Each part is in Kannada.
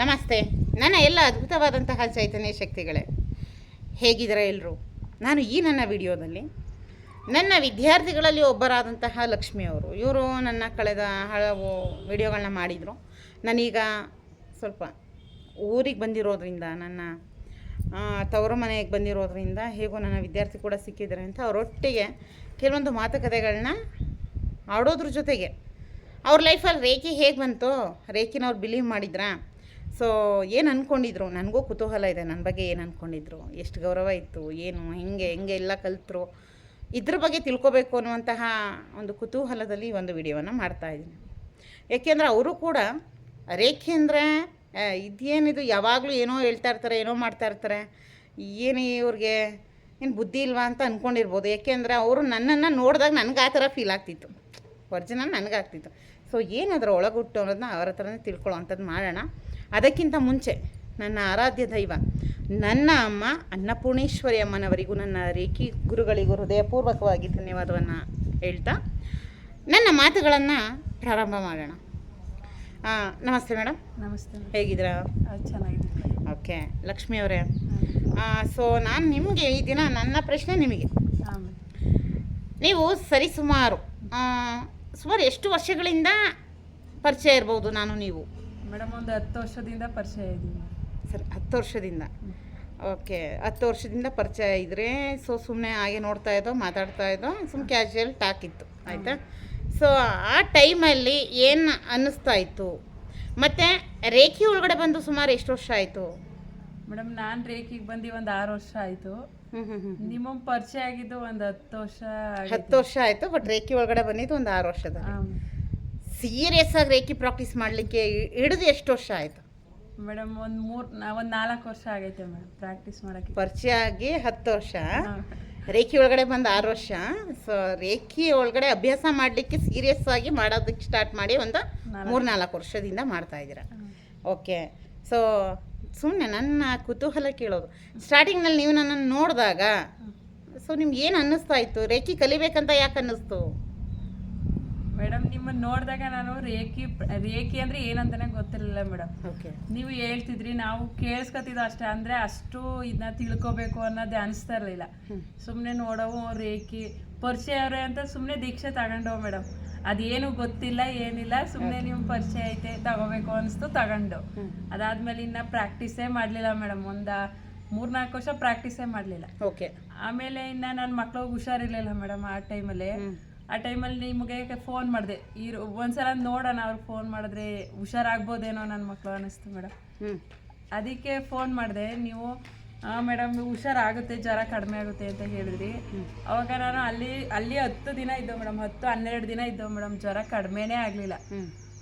ನಮಸ್ತೆ. ನನ್ನ ಎಲ್ಲ ಅದ್ಭುತವಾದಂತಹ ಚೈತನ್ಯ ಶಕ್ತಿಗಳೇ. ಹೇಗಿದ್ದೀರಾ ಎಲ್ಲರೂ ನಾನು ಈ ನನ್ನ ವಿಡಿಯೋದಲ್ಲಿ ನನ್ನ ವಿದ್ಯಾರ್ಥಿಗಳಲ್ಲಿ ಒಬ್ಬರಾದಂತಹ ಲಕ್ಷ್ಮಿಯವರು ಇವರು ನನ್ನ ಕಳೆದ ಹಲವು ವಿಡಿಯೋಗಳನ್ನ ಮಾಡಿದರು. ನಾನೀಗ ಸ್ವಲ್ಪ ಊರಿಗೆ ಬಂದಿರೋದ್ರಿಂದ, ನನ್ನ ತವರು ಮನೆಗೆ ಬಂದಿರೋದ್ರಿಂದ ಹೇಗೋ ನನ್ನ ವಿದ್ಯಾರ್ಥಿ ಕೂಡ ಸಿಕ್ಕಿದ್ದಾರೆ ಅಂತ ಅವರೊಟ್ಟಿಗೆ ಕೆಲವೊಂದು ಮಾತುಕತೆಗಳನ್ನ ಆಡೋದ್ರ ಜೊತೆಗೆ. ಅವ್ರ ಲೈಫಲ್ಲಿ ರೇಖೆ ಹೇಗೆ ಬಂತು ರೇಖಿನವ್ರು ಬಿಲೀವ್ ಮಾಡಿದ್ರಾ? ಸೊ ಏನು ಅಂದ್ಕೊಂಡಿದ್ರು ನನಗೂ ಕುತೂಹಲ ಇದೆ. ನನ್ನ ಬಗ್ಗೆ ಏನು ಅಂದ್ಕೊಂಡಿದ್ರು ಎಷ್ಟು ಗೌರವ ಇತ್ತು? ಏನು? ಹೆಂಗೆ? ಹೆಂಗೆ ಎಲ್ಲ ಕಲಿತರು? ಇದ್ರ ಬಗ್ಗೆ ತಿಳ್ಕೊಬೇಕು ಅನ್ನುವಂತಹ ಒಂದು ಕುತೂಹಲದಲ್ಲಿ ಒಂದು ವಿಡಿಯೋವನ್ನು ಮಾಡ್ತಾಯಿದ್ದೀನಿ ಏಕೆಂದರೆ ಅವರು ಕೂಡ ರೇಖೆ ಅಂದರೆ ಇದೇನಿದು ಯಾವಾಗಲೂ ಏನೋ ಹೇಳ್ತಾ ಇರ್ತಾರೆ, ಏನೋ ಮಾಡ್ತಾ ಇರ್ತಾರೆ. ಏನು ಇವ್ರಿಗೆ ಏನು ಬುದ್ಧಿ ಇಲ್ವಾ ಅಂತ ಅಂದ್ಕೊಂಡಿರ್ಬೋದು ಏಕೆಂದರೆ ಅವರು ನನ್ನನ್ನು ನೋಡಿದಾಗ ನನಗೆ ಆ ಥರ ಫೀಲ್ ಆಗ್ತಿತ್ತು. ಒರಿಜಿನಲ್ ನನಗಾಗ್ತಿತ್ತು ಸೊ ಏನದರ ಒಳಗುಟ್ಟು ಅನ್ನೋದನ್ನ ಅವ್ರ ಹತ್ರನೇ ತಿಳ್ಕೊಳ್ಳೋ ಅಂಥದ್ದು ಮಾಡೋಣ. ಅದಕ್ಕಿಂತ ಮುಂಚೆ ನನ್ನ ಆರಾಧ್ಯ ದೈವ ನನ್ನ ಅಮ್ಮ ಅನ್ನಪೂರ್ಣೇಶ್ವರಿ ಅಮ್ಮನವರಿಗೂ ನನ್ನ ರೇಖಿ ಗುರುಗಳಿಗೂ ಹೃದಯಪೂರ್ವಕವಾಗಿ ಧನ್ಯವಾದವನ್ನು ಹೇಳ್ತಾ ನನ್ನ ಮಾತುಗಳನ್ನು ಪ್ರಾರಂಭ ಮಾಡೋಣ. ನಮಸ್ತೆ ಮೇಡಮ್ ನಮಸ್ತೆ. ಹೇಗಿದ್ದೀರಾ? ಅದು ಚೆನ್ನಾಗಿದೆ ಓಕೆ ಲಕ್ಷ್ಮಿ ಅವರೇ. ಸೊ ನಾನು ನಿಮಗೆ ಈ ದಿನ ನನ್ನ ಪ್ರಶ್ನೆ ನಿಮಗೆ. ನೀವು ಸರಿಸುಮಾರು ಸುಮಾರು ಎಷ್ಟು ವರ್ಷಗಳಿಂದ ಪರಿಚಯ ಇರ್ಬೋದು ನಾನು ನೀವು? ಮೇಡಮ್ ಒಂದು ಹತ್ತು ವರ್ಷದಿಂದ ಪರಿಚಯ ಇದ್ದೀನಿ. ಸರಿ ಹತ್ತು ವರ್ಷದಿಂದ? ಓಕೆ ಹತ್ತು ವರ್ಷದಿಂದ ಪರಿಚಯ ಇದ್ದರೆ ಸೊ ಸುಮ್ಮನೆ ಹಾಗೆ ನೋಡ್ತಾ ಇದ್ದೋ ಮಾತಾಡ್ತಾ ಇದ್ದೋ ಸುಮ್ಮನೆ ಕ್ಯಾಶುಯಲ್ ಟಾಕ್ ಇತ್ತು ಆಯಿತಾ? ಸೊ ಆ ಟೈಮಲ್ಲಿ ಏನು ಅನ್ನಿಸ್ತಾ ಇತ್ತು? ಮತ್ತು ರೇಖಿ ಒಳಗಡೆ ಬಂದು ಸುಮಾರು ಎಷ್ಟು ವರ್ಷ ಆಯಿತು? ಮೇಡಮ್ ನಾನು ರೇಖಿಗೆ ಬಂದು ಒಂದು ಆರು ವರ್ಷ ಆಯಿತು. ನಿಮ್ಮ ಪರಿಚಯ ಆಗಿದ್ದು ಒಂದು ಹತ್ತು ವರ್ಷ ಹತ್ತು ವರ್ಷ ಆಯಿತು ಬಟ್ ರೇಖಿ ಒಳಗಡೆ ಬಂದಿದ್ದು ಒಂದು ಆರು ವರ್ಷದ ಸೀರಿಯಸ್ ಆಗಿ ರೇಖಿ ಪ್ರಾಕ್ಟೀಸ್ ಮಾಡಲಿಕ್ಕೆ ಹಿಡಿದು ಎಷ್ಟು ವರ್ಷ ಆಯಿತು? ಮೇಡಮ್ ಒಂದು ಮೂರು ಒಂದು ನಾಲ್ಕು ವರ್ಷ ಆಗೈತೆ ಮೇಡಮ್ ಪ್ರಾಕ್ಟೀಸ್ ಮಾಡೋಕ್ಕೆ. ಪರಿಚಯ ಆಗಿ ಹತ್ತು ವರ್ಷ. ರೇಖಿ ಒಳಗಡೆ ಬಂದು ಆರು ವರ್ಷ. ಸೊ ರೇಖಿ ಒಳಗಡೆ ಅಭ್ಯಾಸ ಮಾಡಲಿಕ್ಕೆ ಸೀರಿಯಸ್ ಆಗಿ ಮಾಡೋದಕ್ಕೆ ಸ್ಟಾರ್ಟ್ ಮಾಡಿ ಒಂದು ಮೂರು ನಾಲ್ಕು ವರ್ಷದಿಂದ ಮಾಡ್ತಾ ಇದ್ದೀರಾ. ಓಕೆ. ಸೊ ಸುಮ್ಮನೆ ನನ್ನ ಕುತೂಹಲ ಕೇಳೋದು. ಸ್ಟಾರ್ಟಿಂಗ್ನಲ್ಲಿ ನೀವು ನನ್ನನ್ನು ನೋಡಿದಾಗ ಸೊ ನಿಮ್ಗೆ ಏನು ಅನ್ನಿಸ್ತಾ ಇತ್ತು? ರೇಖಿ ಕಲಿಬೇಕಂತ ಯಾಕೆ ಅನ್ನಿಸ್ತು? ಮೇಡಮ್ ನಿಮ್ಮ ನೋಡಿದಾಗ ನಾನು ರೇಖಿ ರೇಖಿ ಅಂದ್ರೆ ಏನಂತಾನೆ ಗೊತ್ತಿರಲಿಲ್ಲ ಮೇಡಮ್. ನೀವು ಹೇಳ್ತಿದ್ರಿ ನಾವು ಕೇಳಿಸ್ಕೊತಿದ್ದು ಅಷ್ಟೇ ಅಂದ್ರೆ ಅಷ್ಟು ಇದನ್ನ ತಿಳ್ಕೊಬೇಕು ಅನ್ನೋದು ಅನಿಸ್ತಾ ಇರಲಿಲ್ಲ. ಸುಮ್ಮನೆ ನೋಡವು ರೇಖಿ ಪರಿಚಯ ಅವ್ರೆ ಅಂತ ಸುಮ್ಮನೆ ದೀಕ್ಷೆ ತಗೊಂಡವು ಮೇಡಮ್. ಅದೇನು ಗೊತ್ತಿಲ್ಲ ಏನಿಲ್ಲ ಸುಮ್ಮನೆ ನಿಮ್ಮ ಪರಿಚಯ ಐತೆ ತಗೋಬೇಕು ಅನಿಸ್ತು ತಗೊಂಡು ಅದಾದ್ಮೇಲೆ ಇನ್ನ ಪ್ರಾಕ್ಟೀಸೇ ಮಾಡಲಿಲ್ಲ ಮೇಡಮ್ ಒಂದ ಮೂರ್ನಾಲ್ಕು ವರ್ಷ ಪ್ರಾಕ್ಟೀಸೇ ಮಾಡಲಿಲ್ಲ. ಓಕೆ ಆಮೇಲೆ ಇನ್ನ ನನ್ನ ಮಕ್ಳಿಗೆ ಹುಷಾರಿರ್ಲಿಲ್ಲ ಮೇಡಮ್ ಆ ಟೈಮಲ್ಲಿ ಆ ಟೈಮಲ್ಲಿ ನಿಮಗೆ ಫೋನ್ ಮಾಡಿದೆ. ಇರು ಒಂದ್ಸಲ ನೋಡೋಣ ಅವ್ರಿಗೆ ಫೋನ್ ಮಾಡಿದ್ರೆ ಹುಷಾರಾಗ್ಬೋದೇನೋ ನನ್ನ ಮಕ್ಕಳು ಅನ್ನಿಸ್ತು ಮೇಡಮ್ ಅದಕ್ಕೆ ಫೋನ್ ಮಾಡಿದೆ ನೀವು ಮೇಡಮ್ ಹುಷಾರಾಗುತ್ತೆ ಜ್ವರ ಕಡಿಮೆ ಆಗುತ್ತೆ ಅಂತ ಹೇಳಿದ್ರಿ. ಅವಾಗ ನಾನು ಅಲ್ಲಿ ಅಲ್ಲಿ ಹತ್ತು ದಿನ ಇದ್ದೋ ಮೇಡಮ್ ಹತ್ತು ಹನ್ನೆರಡು ದಿನ ಇದ್ದೋ ಮೇಡಮ್ ಜ್ವರ ಕಡಿಮೆನೆ ಆಗಲಿಲ್ಲ.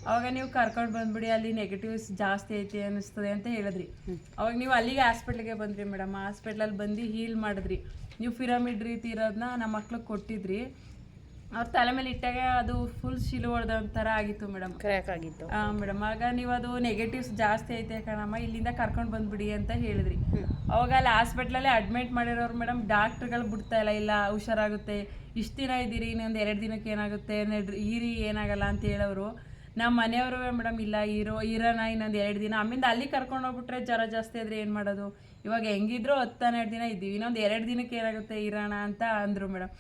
ಅವಾಗ ನೀವು ಕರ್ಕೊಂಡು ಬಂದ್ಬಿಡಿ ಅಲ್ಲಿ ನೆಗೆಟಿವ್ಸ್ ಜಾಸ್ತಿ ಐತಿ ಅನ್ನಿಸ್ತದೆ ಅಂತ ಹೇಳಿದ್ರಿ. ಅವಾಗ ನೀವು ಅಲ್ಲಿಗೆ ಹಾಸ್ಪಿಟ್ಲಿಗೆ ಬಂದ್ರಿ ಮೇಡಮ್ ಹಾಸ್ಪಿಟ್ಲಲ್ಲಿ ಬಂದು ಹೀಲ್ ಮಾಡಿದ್ರಿ. ನೀವು ಫಿರಮಿಡ್ ರೀತಿ ಇರೋದನ್ನ ನಮ್ಮ ಮಕ್ಳಿಗೆ ಕೊಟ್ಟಿದ್ರಿ. ಅವ್ರ ತಲೆ ಮೇಲೆ ಇಟ್ಟಾಗ ಅದು ಫುಲ್ ಶಿಲು ಹೊಡೆದ ಒಂಥರ ಆಗಿತ್ತು ಮೇಡಮ್ ಕ್ರ್ಯಾಕ್ ಆಗಿತ್ತು. ಮೇಡಮ್ ಆಗ ನೀವು ಅದು ನೆಗೆಟಿವ್ಸ್ ಜಾಸ್ತಿ ಐತೆ ಕಣಮ್ಮ ಇಲ್ಲಿಂದ ಕರ್ಕೊಂಡು ಬಂದ್ಬಿಡಿ ಅಂತ ಹೇಳಿದ್ರಿ. ಅವಾಗ ಅಲ್ಲಿ ಹಾಸ್ಪಿಟ್ಲಲ್ಲಿ ಅಡ್ಮಿಟ್ ಮಾಡಿರೋರು ಮೇಡಮ್ ಡಾಕ್ಟ್ರುಗಳು ಬಿಡ್ತಾ ಇಲ್ಲ ಇಲ್ಲ ಹುಷಾರಾಗುತ್ತೆ ಇಷ್ಟು ದಿನ ಇದ್ದೀರಿ ಇನ್ನೊಂದು ಎರಡು ದಿನಕ್ಕೆ ಏನಾಗುತ್ತೆ ಈರಿ ಏನಾಗಲ್ಲ ಅಂತ ಹೇಳೋರು. ನಮ್ಮ ಮನೆಯವರು ಮೇಡಮ್ ಇಲ್ಲ ಇರೋ ಇರೋಣ ಇನ್ನೊಂದು ಎರಡು ದಿನ. ಆಮೇಲೆ ಅಲ್ಲಿ ಕರ್ಕೊಂಡು ಹೋಗ್ಬಿಟ್ರೆ ಜ್ವರ ಜಾಸ್ತಿ ಆದರೆ ಏನು ಮಾಡೋದು? ಇವಾಗ ಹೆಂಗಿದ್ರು ಹತ್ತು ಹನ್ನೆರಡು ದಿನ ಇದ್ದೀವಿ. ಇನ್ನೊಂದು ಎರಡು ದಿನಕ್ಕೆ ಏನಾಗುತ್ತೆ? ಇರೋಣ ಅಂತ ಅಂದರು ಮೇಡಮ್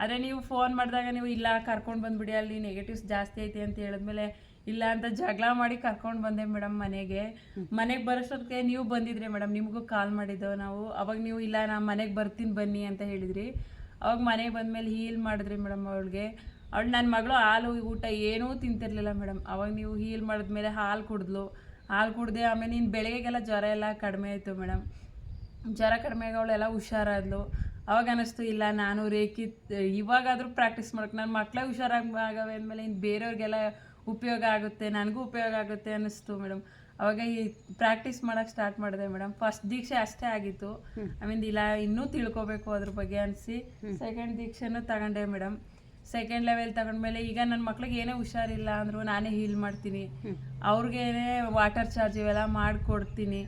ಆದರೆ ನೀವು ಫೋನ್ ಮಾಡಿದಾಗ ನೀವು, ಇಲ್ಲ, ಕರ್ಕೊಂಡು ಬಂದ್ಬಿಡಿ, ಅಲ್ಲಿ ನೆಗೆಟಿವ್ಸ್ ಜಾಸ್ತಿ ಐತೆ ಅಂತ ಹೇಳಿದ್ಮೇಲೆ, ಇಲ್ಲ ಅಂತ ಜಗಳ ಮಾಡಿ ಕರ್ಕೊಂಡು ಬಂದೆ ಮೇಡಮ್ ಮನೆಗೆ. ಮನೆಗೆ ಬರೋಷ್ಟೊತ್ತಿಗೆ ನೀವು ಬಂದಿದ್ರಿ ಮೇಡಮ್ ನಿಮಗೂ ಕಾಲ್ ಮಾಡಿದ್ದೆವು ನಾವು. ಅವಾಗ ನೀವು, ಇಲ್ಲ ನಾನು ಮನೆಗೆ ಬರ್ತೀನಿ, ಬನ್ನಿ ಅಂತ ಹೇಳಿದ್ರಿ. ಅವಾಗ ಮನೆಗೆ ಬಂದಮೇಲೆ ಹೀಲ್ ಮಾಡಿದ್ರಿ ಮೇಡಮ್ ಅವಳಿಗೆ. ಅವಳು ನನ್ನ ಮಗಳು ಹಾಲು, ಊಟ ಏನೂ ತಿಂತಿರ್ಲಿಲ್ಲ ಮೇಡಮ್ ಅವಾಗ ನೀವು ಹೀಲ್ ಮಾಡಿದ್ಮೇಲೆ ಹಾಲು ಕುಡಿದ್ಲು. ಹಾಲು ಕುಡ್ದೆ ಆಮೇಲೆ ನೀನು ಬೆಳಗ್ಗೆಗೆಲ್ಲ ಜ್ವರ ಎಲ್ಲ ಕಡಿಮೆ ಆಯಿತು ಮೇಡಮ್ ಜ್ವರ ಕಡಿಮೆ ಅವಳೆಲ್ಲ ಹುಷಾರಾದ್ಲು. ಅವಾಗ ಅನ್ನಿಸ್ತು ಇಲ್ಲ ನಾನು ರೇಖಿ ಇವಾಗಾದರೂ ಪ್ರಾಕ್ಟೀಸ್ ಮಾಡೋಕೆ ನನ್ನ ಮಕ್ಕಳೇ ಹುಷಾರಾಗಿ ಆಗವೆ ಅಂದಮೇಲೆ ಇನ್ನು ಬೇರೆಯವ್ರಿಗೆಲ್ಲ ಉಪಯೋಗ ಆಗುತ್ತೆ ನನಗೂ ಉಪಯೋಗ ಆಗುತ್ತೆ ಅನ್ನಿಸ್ತು ಮೇಡಮ್. ಅವಾಗ ಈ ಪ್ರಾಕ್ಟೀಸ್ ಮಾಡೋಕೆ ಸ್ಟಾರ್ಟ್ ಮಾಡಿದೆ ಮೇಡಮ್. ಫಸ್ಟ್ ದೀಕ್ಷೆ ಅಷ್ಟೇ ಆಗಿತ್ತು. ಆಮೇಲೆ ಇಲ್ಲ ಇನ್ನೂ ತಿಳ್ಕೊಬೇಕು ಅದ್ರ ಬಗ್ಗೆ ಅನಿಸಿ. ಸೆಕೆಂಡ್ ದೀಕ್ಷೆನೂ ತಗೊಂಡೆ ಮೇಡಮ್. ಸೆಕೆಂಡ್ ಲೆವೆಲ್ ತಗೊಂಡ್ಮೇಲೆ ಈಗ ನನ್ನ ಮಕ್ಳಿಗೆ ಏನೇ ಹುಷಾರಿಲ್ಲ ಅಂದ್ರು ನಾನೇ ಹೀಲ್ ಮಾಡ್ತೀನಿ. ಅವ್ರಿಗೇನೆ ವಾಟರ್ ಚಾರ್ಜ್ ಇವೆಲ್ಲ ಮಾಡಿಕೊಡ್ತೀನಿ.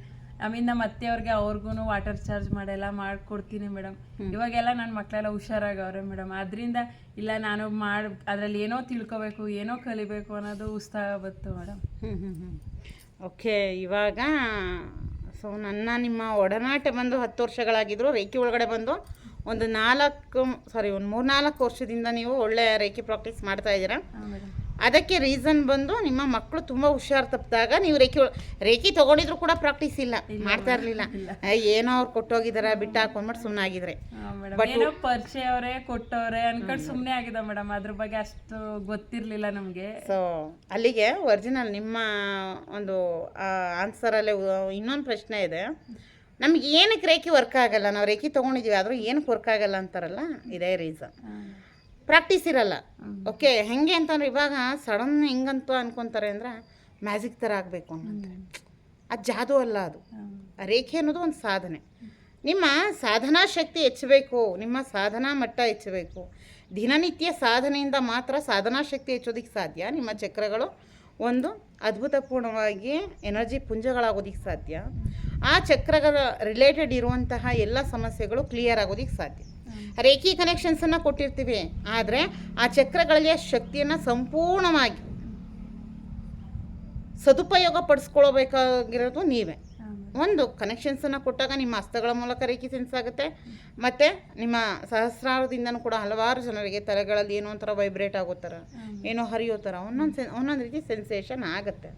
ಆಮೇಲೆ ನಮ್ಮ ಅತ್ತೆಯವ್ರಿಗೆ ಅವ್ರಿಗೂ ವಾಟರ್ ಚಾರ್ಜ್ ಮಾಡೆಲ್ಲ ಮಾಡ್ಕೊಡ್ತೀನಿ ಮೇಡಮ್ ಇವಾಗೆಲ್ಲ ನನ್ನ ಮಕ್ಕಳೆಲ್ಲ ಹುಷಾರಾಗವ್ರೆ ಮೇಡಮ್ ಅದರಿಂದ ಇಲ್ಲ ನಾನು ಮಾಡಿ ಅದರಲ್ಲಿ ಏನೋ ತಿಳ್ಕೊಬೇಕು ಏನೋ ಕಲಿಬೇಕು ಅನ್ನೋದು ಉತ್ಸಾಹ ಬಂತು ಮೇಡಮ್ ಹ್ಞೂ ಹ್ಞೂ ಹ್ಞೂ ಓಕೆ ಇವಾಗ ಸೊ ನನ್ನ ನಿಮ್ಮ ಒಡನಾಟ ಬಂದು ಹತ್ತು ವರ್ಷಗಳಾಗಿದ್ದರು ರೇಖೆ ಒಳಗಡೆ ಬಂದು ಒಂದು ನಾಲ್ಕು ಸಾರಿ ಒಂದು ಮೂರ್ನಾಲ್ಕು ವರ್ಷದಿಂದ ನೀವು ಒಳ್ಳೆಯ ರೇಖೆ ಪ್ರಾಕ್ಟೀಸ್ ಮಾಡ್ತಾ ಇದ್ದೀರಾ. ಅದಕ್ಕೆ ರೀಸನ್ ಬಂದು ನಿಮ್ಮ ಮಕ್ಕಳು ತುಂಬ ಹುಷಾರು ತಪ್ಪಿದಾಗ ನೀವು ರೇಖಿ ರೇಖಿ ತೊಗೊಂಡಿದ್ರು ಕೂಡ ಪ್ರಾಕ್ಟೀಸ್ ಇಲ್ಲ. ಮಾಡ್ತಾ ಇರಲಿಲ್ಲ. ಏನೋ ಅವ್ರು ಕೊಟ್ಟೋಗಿದಾರ ಬಿಟ್ಟು ಹಾಕೊಂಡ್ಬಿಟ್ಟು ಸುಮ್ಮನೆ ಆಗಿದ್ರೆ. ಹಾಂ ಮೇಡಮ್ ಏನೋ ಪರಿಚಯ ಅವರೇ ಕೊಟ್ಟವ್ರೆ ಅನ್ಕೊಂಡು ಸುಮ್ಮನೆ ಆಗಿದೆ ಮೇಡಮ್. ಅದ್ರ ಬಗ್ಗೆ ಅಷ್ಟು ಗೊತ್ತಿರಲಿಲ್ಲ ನಮಗೆ. ಸೊ ಅಲ್ಲಿಗೆ ಒರಿಜಿನಲ್ ನಿಮ್ಮ ಒಂದು ಆನ್ಸರಲ್ಲೇ ಇನ್ನೊಂದು ಪ್ರಶ್ನೆ ಇದೆ. ನಮ್ಗೆ ಏನಕ್ಕೆ ರೇಖಿ ವರ್ಕ್ ಆಗಲ್ಲ? ನಾವು ರೇಖಿ ತೊಗೊಂಡಿದ್ದೀವಿ ಆದರೂ ಏನಕ್ಕೆ ವರ್ಕ್ ಆಗಲ್ಲ ಅಂತಾರಲ್ಲ? ಇದೇ ರೀಸನ್ ಪ್ರಾಕ್ಟೀಸ್ ಇರಲ್ಲ. ಓಕೆ ಹೆಂಗೆ ಅಂತಂದ್ರೆ ಇವಾಗ ಸಡನ್ ಹೆಂಗಂತ ಅನ್ಕೊಂತಾರೆ ಅಂದ್ರೆ ಮ್ಯಾಜಿಕ್ ಥರ ಆಗಬೇಕು ಅನ್ನಂತೆ ಅದು ಜಾದು ಅಲ್ಲ ಅದು. ರೇಖೆ ಅನ್ನೋದು ಒಂದು ಸಾಧನೆ. ನಿಮ್ಮ ಸಾಧನಾ ಶಕ್ತಿ ಹೆಚ್ಚಬೇಕು ನಿಮ್ಮ ಸಾಧನಾ ಮಟ್ಟ ಹೆಚ್ಚಬೇಕು. ದಿನನಿತ್ಯ ಸಾಧನೆಯಿಂದ ಮಾತ್ರ ಸಾಧನಾ ಶಕ್ತಿ ಹೆಚ್ಚೋದಿಕ್ಕೆ ಸಾಧ್ಯ. ನಿಮ್ಮ ಚಕ್ರಗಳು ಒಂದು ಅದ್ಭುತಪೂರ್ಣವಾಗಿ ಎನರ್ಜಿ ಪುಂಜಗಳಾಗೋದಿಕ್ಕೆ ಸಾಧ್ಯ. ಆ ಚಕ್ರಗಳ ರಿಲೇಟೆಡ್ ಇರುವಂತಹ ಎಲ್ಲ ಸಮಸ್ಯೆಗಳು ಕ್ಲಿಯರ್ ಆಗೋದಿಕ್ಕೆ ಸಾಧ್ಯ. ರೇಖಿ ಕನೆಕ್ಷನ್ಸನ್ನು ಕೊಟ್ಟಿರ್ತೀವಿ. ಆದರೆ ಆ ಚಕ್ರಗಳಿಗೆ ಶಕ್ತಿಯನ್ನು ಸಂಪೂರ್ಣವಾಗಿ ಸದುಪಯೋಗ ಪಡಿಸ್ಕೊಳ್ಬೇಕಾಗಿರೋದು ನೀವೇ. ಒಂದು ಕನೆಕ್ಷನ್ಸನ್ನು ಕೊಟ್ಟಾಗ ನಿಮ್ಮ ಹಸ್ತಗಳ ಮೂಲಕ ರೇಖಿ ಸೆನ್ಸ್ ಆಗುತ್ತೆ. ಮತ್ತು ನಿಮ್ಮ ಸಹಸ್ರಾರದಿಂದನೂ ಕೂಡ ಹಲವಾರು ಜನರಿಗೆ ತಲೆಗಳಲ್ಲಿ ಏನೋ ಒಂಥರ ವೈಬ್ರೇಟ್ ಆಗೋ ಥರ ಏನೋ ಹರಿಯೋ ಥರ ಒಂದೊಂದು ಸೆನ್ ಒಂದೊಂದು ರೀತಿ ಸೆನ್ಸೇಷನ್ ಆಗುತ್ತೆ.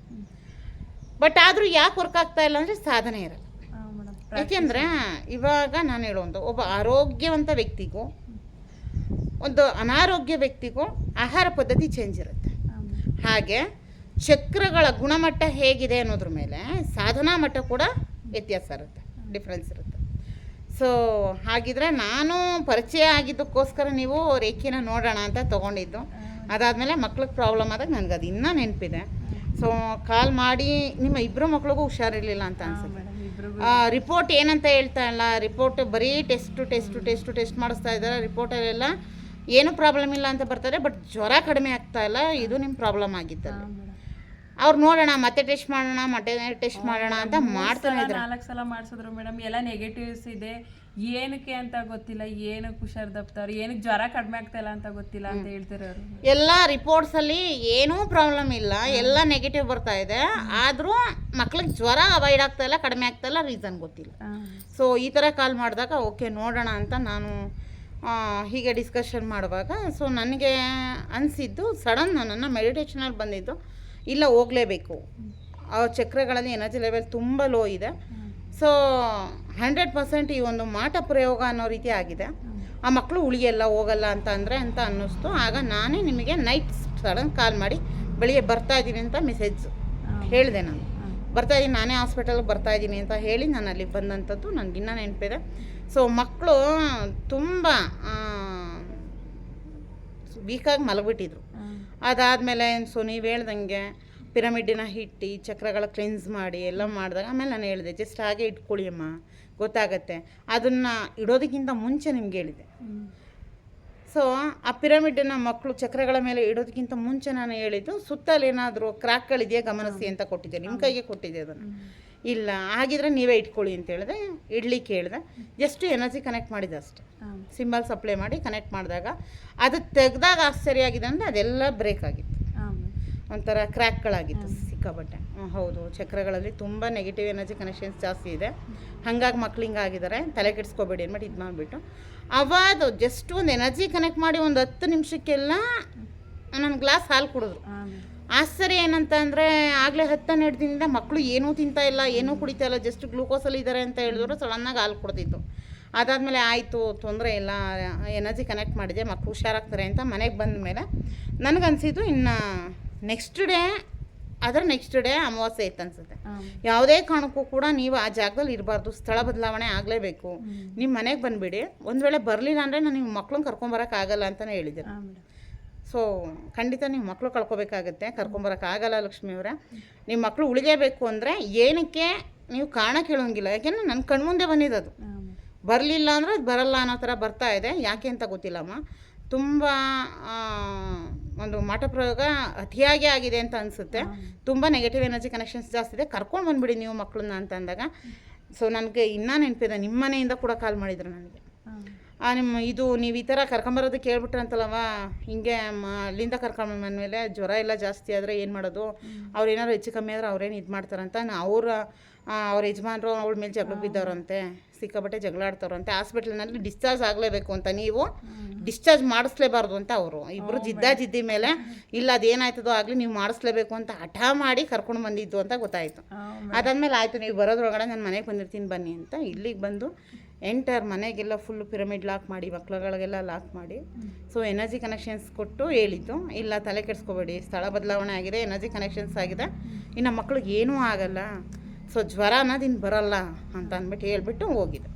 ಬಟ್ ಆದರೂ ಯಾಕೆ ವರ್ಕ್ ಆಗ್ತಾ ಇಲ್ಲ ಅಂದರೆ ಸಾಧನೆ ಇರಲ್ಲ. ಯಾಕೆಂದರೆ ಇವಾಗ ನಾನು ಹೇಳೋದು ಒಬ್ಬ ಆರೋಗ್ಯವಂತ ವ್ಯಕ್ತಿಗೂ ಒಂದು ಅನಾರೋಗ್ಯ ವ್ಯಕ್ತಿಗೂ ಆಹಾರ ಪದ್ಧತಿ ಚೇಂಜ್ ಇರುತ್ತೆ. ಹಾಗೆ ಚಕ್ರಗಳ ಗುಣಮಟ್ಟ ಹೇಗಿದೆ ಅನ್ನೋದ್ರ ಮೇಲೆ ಸಾಧನಾ ಮಟ್ಟ ಕೂಡ ವ್ಯತ್ಯಾಸ ಇರುತ್ತೆ ಡಿಫ್ರೆನ್ಸ್ ಇರುತ್ತೆ. ಸೊ ಹಾಗಿದ್ರೆ ನಾನು ಪರಿಚಯ ಆಗಿದ್ದಕ್ಕೋಸ್ಕರ ನೀವು ರೇಖೆನ ನೋಡೋಣ ಅಂತ ತೊಗೊಂಡಿದ್ದು. ಅದಾದಮೇಲೆ ಮಕ್ಳಿಗೆ ಪ್ರಾಬ್ಲಮ್ ಆದಾಗ ನನಗೆ ಅದು ಇನ್ನೂ ನೆನಪಿದೆ. ಸೊ ಕಾಲ್ ಮಾಡಿ ನಿಮ್ಮ ಇಬ್ಬರು ಮಕ್ಳಿಗೂ ಹುಷಾರಿರಲಿಲ್ಲ ಅಂತ ಅನ್ಸುತ್ತೆ. ರಿಪೋರ್ಟ್ ಏನಂತ ಹೇಳ್ತಾ ಇಲ್ಲ ರಿಪೋರ್ಟ್ ಬರೀ ಟೆಸ್ಟು ಟೆಸ್ಟು ಟೆಸ್ಟು ಟೆಸ್ಟ್ ಮಾಡಿಸ್ತಾ ಇದ್ದಾರೆ. ರಿಪೋರ್ಟಲ್ಲೆಲ್ಲ ಏನು ಪ್ರಾಬ್ಲಮ್ ಇಲ್ಲ ಅಂತ ಬರ್ತಾರೆ ಬಟ್ ಜ್ವರ ಕಡಿಮೆ ಆಗ್ತಾ ಇಲ್ಲ ಇದು ನಿಮ್ಮ ಪ್ರಾಬ್ಲಮ್ ಆಗಿತ್ತಲ್ಲ ಮೇಡಮ್. ಅವ್ರು ನೋಡೋಣ ಮತ್ತೆ ಟೆಸ್ಟ್ ಮಾಡೋಣ ಮತ್ತೆ ಟೆಸ್ಟ್ ಮಾಡೋಣ ಅಂತ ಮಾಡ್ತಾನೆ ಇದ್ದಾರೆ ನಾಲ್ಕು ಸಲ ಮಾಡಿಸಿದ್ರು ಮೇಡಮ್ ಎಲ್ಲ ನೆಗೆಟಿವ್ಸ್ ಇದೆ. ಏನಕ್ಕೆ ಅಂತ ಗೊತ್ತಿಲ್ಲ ಏನಕ್ಕೆ ಹುಷಾರ್ ದಪ್ತಾರೆ ಏನಕ್ಕೆ ಜ್ವರ ಕಡಿಮೆ ಆಗ್ತಾ ಇಲ್ಲ ಅಂತ ಗೊತ್ತಿಲ್ಲ ಅಂತ ಹೇಳ್ತಾರೆ ಅವರು. ಎಲ್ಲ ರಿಪೋರ್ಟ್ಸಲ್ಲಿ ಏನೂ ಪ್ರಾಬ್ಲಮ್ ಇಲ್ಲ ಎಲ್ಲ ನೆಗೆಟಿವ್ ಬರ್ತಾ ಇದೆ. ಆದರೂ ಮಕ್ಳಿಗೆ ಜ್ವರ ಅವಾಯ್ಡ್ ಆಗ್ತಾ ಇಲ್ಲ ಕಡಿಮೆ ಆಗ್ತಾ ಇಲ್ಲ ರೀಸನ್ ಗೊತ್ತಿಲ್ಲ. ಸೊ ಈ ಥರ ಕಾಲ್ ಮಾಡಿದಾಗ ಓಕೆ ನೋಡೋಣ ಅಂತ ನಾನು ಹೀಗೆ ಡಿಸ್ಕಷನ್ ಮಾಡುವಾಗ ಸೊ ನನಗೆ ಅನಿಸಿದ್ದು ಸಡನ್ ನನ್ನನ್ನು ಮೆಡಿಟೇಷನಲ್ಲಿ ಬಂದಿದ್ದು ಇಲ್ಲ ಹೋಗಲೇಬೇಕು. ಆ ಚಕ್ರಗಳಲ್ಲಿ ಎನರ್ಜಿ ಲೆವೆಲ್ ತುಂಬ ಲೋ ಇದೆ. ಸೊ ಹಂಡ್ರೆಡ್ ಪರ್ಸೆಂಟ್ ಈ ಒಂದು ಮಾಟ ಪ್ರಯೋಗ ಅನ್ನೋ ರೀತಿ ಆಗಿದೆ. ಆ ಮಕ್ಕಳು ಉಳಿಯಲ್ಲ ಹೋಗಲ್ಲ ಅಂತ ಅಂದರೆ ಅಂತ ಅನ್ನಿಸ್ತು. ಆಗ ನಾನೇ ನಿಮಗೆ ನೈಟ್ ಸಡನ್ ಕಾಲ್ ಮಾಡಿ ಬೆಳಿಗ್ಗೆ ಬರ್ತಾ ಇದ್ದೀನಿ ಅಂತ ಮೆಸೇಜ್ ಹೇಳಿದೆ ನಾನು. ಬರ್ತಾ ಇದ್ದೀನಿ ನಾನೇ ಹಾಸ್ಪಿಟಲ್ಗೆ ಬರ್ತಾ ಇದ್ದೀನಿ ಅಂತ ಹೇಳಿ ನಾನು ಅಲ್ಲಿ ಬಂದಂಥದ್ದು ನನಗೆ ಇನ್ನೂ ನೆನಪಿದೆ. ಸೊ ಮಕ್ಕಳು ತುಂಬ ವೀಕಾಗಿ ಮಲಗಿಬಿಟ್ಟಿದ್ರು. ಅದಾದಮೇಲೆ ಸೊ ನೀವು ಹೇಳ್ದಂಗೆ ಪಿರಮಿಡ್ಡಿನ ಹಿಟ್ಟು ಚಕ್ರಗಳ ಕ್ಲೀನ್ಸ್ ಮಾಡಿ ಎಲ್ಲ ಮಾಡಿದಾಗ ಆಮೇಲೆ ನಾನು ಹೇಳಿದೆ ಜಸ್ಟ್ ಹಾಗೆ ಇಟ್ಕೊಳ್ಳಿ ಅಮ್ಮ ಗೊತ್ತಾಗತ್ತೆ. ಅದನ್ನು ಇಡೋದಕ್ಕಿಂತ ಮುಂಚೆ ನಿಮ್ಗೆ ಹೇಳಿದೆ. ಸೊ ಆ ಪಿರಮಿಡನ್ನು ಮಕ್ಕಳು ಚಕ್ರಗಳ ಮೇಲೆ ಇಡೋದಕ್ಕಿಂತ ಮುಂಚೆ ನಾನು ಹೇಳಿದ್ದು ಸುತ್ತಲೇನಾದರೂ ಕ್ರಾಕ್ಗಳಿದೆಯಾ ಗಮನಿಸಿ ಅಂತ ಕೊಟ್ಟಿದ್ದೆ. ನಿಮ್ಮ ಕೈಗೆ ಕೊಟ್ಟಿದ್ದೆ ಅದನ್ನು. ಇಲ್ಲ ಹಾಗಿದ್ರೆ ನೀವೇ ಇಟ್ಕೊಳ್ಳಿ ಅಂತ ಹೇಳಿದೆ. ಇಡ್ಲಿಕ್ಕೆ ಹೇಳಿದೆ. ಜಸ್ಟ್ ಎನರ್ಜಿ ಕನೆಕ್ಟ್ ಮಾಡಿದೆ ಅಷ್ಟೆ. ಸಿಂಬಲ್ ಸಪ್ಲೈ ಮಾಡಿ ಕನೆಕ್ಟ್ ಮಾಡಿದಾಗ ಅದು ತೆಗೆದಾಗ ಆಶ್ಚರ್ಯ ಆಗಿದೆ ಅಂದರೆ ಅದೆಲ್ಲ ಬ್ರೇಕ್ ಆಗಿತ್ತು. ಒಂಥರ ಕ್ರ್ಯಾಕ್ಗಳಾಗಿತ್ತು ಸಿಕ್ಕಾಬಟ್ಟೆ ಹೌದು. ಚಕ್ರಗಳಲ್ಲಿ ತುಂಬ ನೆಗೆಟಿವ್ ಎನರ್ಜಿ ಕನೆಕ್ಷನ್ಸ್ ಜಾಸ್ತಿ ಇದೆ. ಹಾಗಾಗಿ ಮಕ್ಳು ಹಿಂಗಾಗಿದ್ದಾರೆ ತಲೆ ಕೆಡಿಸ್ಕೋಬೇಡಿ ಅಂದ್ಬಿಟ್ಟು ಇದು ಮಾಡಿಬಿಟ್ಟು. ಅವಾದು ಜಸ್ಟ್ ಒಂದು ಎನರ್ಜಿ ಕನೆಕ್ಟ್ ಮಾಡಿ ಒಂದು ಹತ್ತು ನಿಮಿಷಕ್ಕೆಲ್ಲ ನನ್ನ ಗ್ಲಾಸ್ ಹಾಲು ಕುಡಿದ್ರು. ಆಶ್ಚರ್ಯ ಏನಂತ ಅಂದರೆ ಆಗಲೇ ಹತ್ತು ಹನ್ನೆರಡು ದಿನದಿಂದ ಮಕ್ಕಳು ಏನೂ ತಿಂತಾ ಇಲ್ಲ ಏನೂ ಕುಡಿತಾ ಇಲ್ಲ ಜಸ್ಟ್ ಗ್ಲೂಕೋಸಲ್ಲಿ ಇದ್ದಾರೆ ಅಂತ ಹೇಳಿದ್ರು ಸಡನ್ನಾಗಿ ಹಾಲು ಕೊಡ್ತಿತ್ತು ಅದಾದಮೇಲೆ ಆಯಿತು ತೊಂದರೆ ಇಲ್ಲ ಎನರ್ಜಿ ಕನೆಕ್ಟ್ ಮಾಡಿದೆ ಮಕ್ಕಳು ಹುಷಾರಾಗ್ತಾರೆ ಅಂತ ಮನೆಗೆ ಬಂದ ಮೇಲೆ ನನಗನ್ಸಿದ್ದು ಇನ್ನು ನೆಕ್ಸ್ಟ್ ಡೇ ಅದರ ನೆಕ್ಸ್ಟ್ ಡೇ ಅಮಾವಾಸ್ಯೆ ಇತ್ತು ಅನ್ಸುತ್ತೆ. ಯಾವುದೇ ಕಾರಣಕ್ಕೂ ಕೂಡ ನೀವು ಆ ಜಾಗದಲ್ಲಿ ಇರಬಾರ್ದು ಸ್ಥಳ ಬದಲಾವಣೆ ಆಗಲೇಬೇಕು. ನಿಮ್ಮ ಮನೆಗೆ ಬಂದುಬಿಡಿ. ಒಂದು ವೇಳೆ ಬರಲಿಲ್ಲ ಅಂದರೆ ನಾನು ನಿಮ್ಮ ಮಕ್ಳನ್ನ ಕರ್ಕೊಂಬರೋಕ್ಕಾಗಲ್ಲ ಅಂತಲೇ ಹೇಳಿದ್ದೆ ಸೊ ಖಂಡಿತ ನೀವು ಮಕ್ಕಳು ಕಳ್ಕೊಬೇಕಾಗತ್ತೆ ಕರ್ಕೊಂಬರೋಕ್ಕಾಗಲ್ಲ ಲಕ್ಷ್ಮಿ ಅವರೇ. ನಿಮ್ಮ ಮಕ್ಕಳು ಉಳಿಯಬೇಕು ಅಂದರೆ ಏನಕ್ಕೆ ನೀವು ಕಾರಣ ಕೇಳೋಂಗಿಲ್ಲ. ಯಾಕೆಂದರೆ ನನ್ನ ಕಣ್ಮುಂದೆ ಬಂದಿದೆ ಅದು. ಬರಲಿಲ್ಲ ಅಂದರೆ ಅದು ಬರಲ್ಲ ಅನ್ನೋ ಥರ ಬರ್ತಾ ಇದೆ. ಯಾಕೆ ಅಂತ ಗೊತ್ತಿಲ್ಲಮ್ಮ. ತುಂಬ ಒಂದು ಮಾಟ ಪ್ರಯೋಗ ಅತಿಯಾಗಿ ಆಗಿದೆ ಅಂತ ಅನಿಸುತ್ತೆ. ತುಂಬ ನೆಗೆಟಿವ್ ಎನರ್ಜಿ ಕನೆಕ್ಷನ್ಸ್ ಜಾಸ್ತಿ ಇದೆ. ಕರ್ಕೊಂಡು ಬಂದುಬಿಡಿ ನೀವು ಮಕ್ಕಳನ್ನ ಅಂತ ಅಂದಾಗ. ಸೊ ನನಗೆ ಇನ್ನೂ ನೆನಪಿದೆ. ನಿಮ್ಮ ಮನೆಯಿಂದ ಕೂಡ ಕಾಲ್ ಮಾಡಿದ್ರು ನನಗೆ. ನಿಮ್ಮ ಇದು ನೀವು ಈ ಥರ ಕರ್ಕೊಂಬರೋದು ಕೇಳ್ಬಿಟ್ರಂತಲ್ಲವ ಹಿಂಗೆ ಮ ಅಲ್ಲಿಂದ ಕರ್ಕೊಂಬಂದ್ಮೇಲೆ ಜ್ವರ ಎಲ್ಲ ಜಾಸ್ತಿ ಆದರೆ ಏನು ಮಾಡೋದು? ಅವ್ರು ಏನಾದ್ರು ಹೆಚ್ಚು ಕಮ್ಮಿ ಆದರೆ ಅವ್ರೇನು ಇದು ಮಾಡ್ತಾರಂತ? ಅವ್ರ ಅವ್ರ ಯಜಮಾನರು ಅವಳ ಮೇಲೆ ಜಗಳ ಬಿದ್ದವ್ರಂತೆ ಸಿಕ್ಕಾಬಟ್ಟೆ ಜಗಳ ಹಾಸ್ಪಿಟ್ಲ್ನಲ್ಲಿ ಹಾಸ್ಪಿಟ್ಲಿನಲ್ಲಿ ಡಿಸ್ಚಾರ್ಜ್ ಆಗಲೇಬೇಕು ಅಂತ ನೀವು ಡಿಸ್ಚಾರ್ಜ್ ಮಾಡಿಸ್ಲೇಬಾರ್ದು ಅಂತ ಅವರು. ಇಬ್ಬರು ಜಿದ್ದ ಜಿದ್ದಿ ಮೇಲೆ ಇಲ್ಲ ಅದೇನಾಯ್ತದೋ ಆಗಲಿ ನೀವು ಮಾಡಿಸ್ಲೇಬೇಕು ಅಂತ ಹಠ ಮಾಡಿ ಕರ್ಕೊಂಡು ಬಂದಿದ್ದು ಅಂತ ಗೊತ್ತಾಯಿತು. ಅದಾದಮೇಲೆ ಆಯಿತು ನೀವು ಬರೋದ್ರೊಳಗಡೆ ನಾನು ಮನೆಗೆ ಬಂದಿರ್ತೀನಿ ಬನ್ನಿ ಅಂತ ಇಲ್ಲಿಗೆ ಬಂದು ಎಂಟರ್ ಮನೆಗೆಲ್ಲ ಫುಲ್ ಪಿರಮಿಡ್ ಲಾಕ್ ಮಾಡಿ ಮಕ್ಳುಗಳಿಗೆಲ್ಲ ಲಾಕ್ ಮಾಡಿ ಸೊ ಎನರ್ಜಿ ಕನೆಕ್ಷನ್ಸ್ ಕೊಟ್ಟು ಹೇಳಿದ್ದು ಇಲ್ಲ ತಲೆ ಕೆಡಿಸ್ಕೋಬೇಡಿ ಸ್ಥಳ ಬದಲಾವಣೆ ಆಗಿದೆ ಎನರ್ಜಿ ಕನೆಕ್ಷನ್ಸ್ ಆಗಿದೆ ಇನ್ನು ಮಕ್ಳಿಗೆ ಏನೂ ಆಗಲ್ಲ. ಸೊ ಜ್ವರ ಅನ್ನೋದು ಇನ್ನು ಬರಲ್ಲ ಅಂತ ಅಂದ್ಬಿಟ್ಟು ಹೇಳ್ಬಿಟ್ಟು ಹೋಗಿದ್ದು.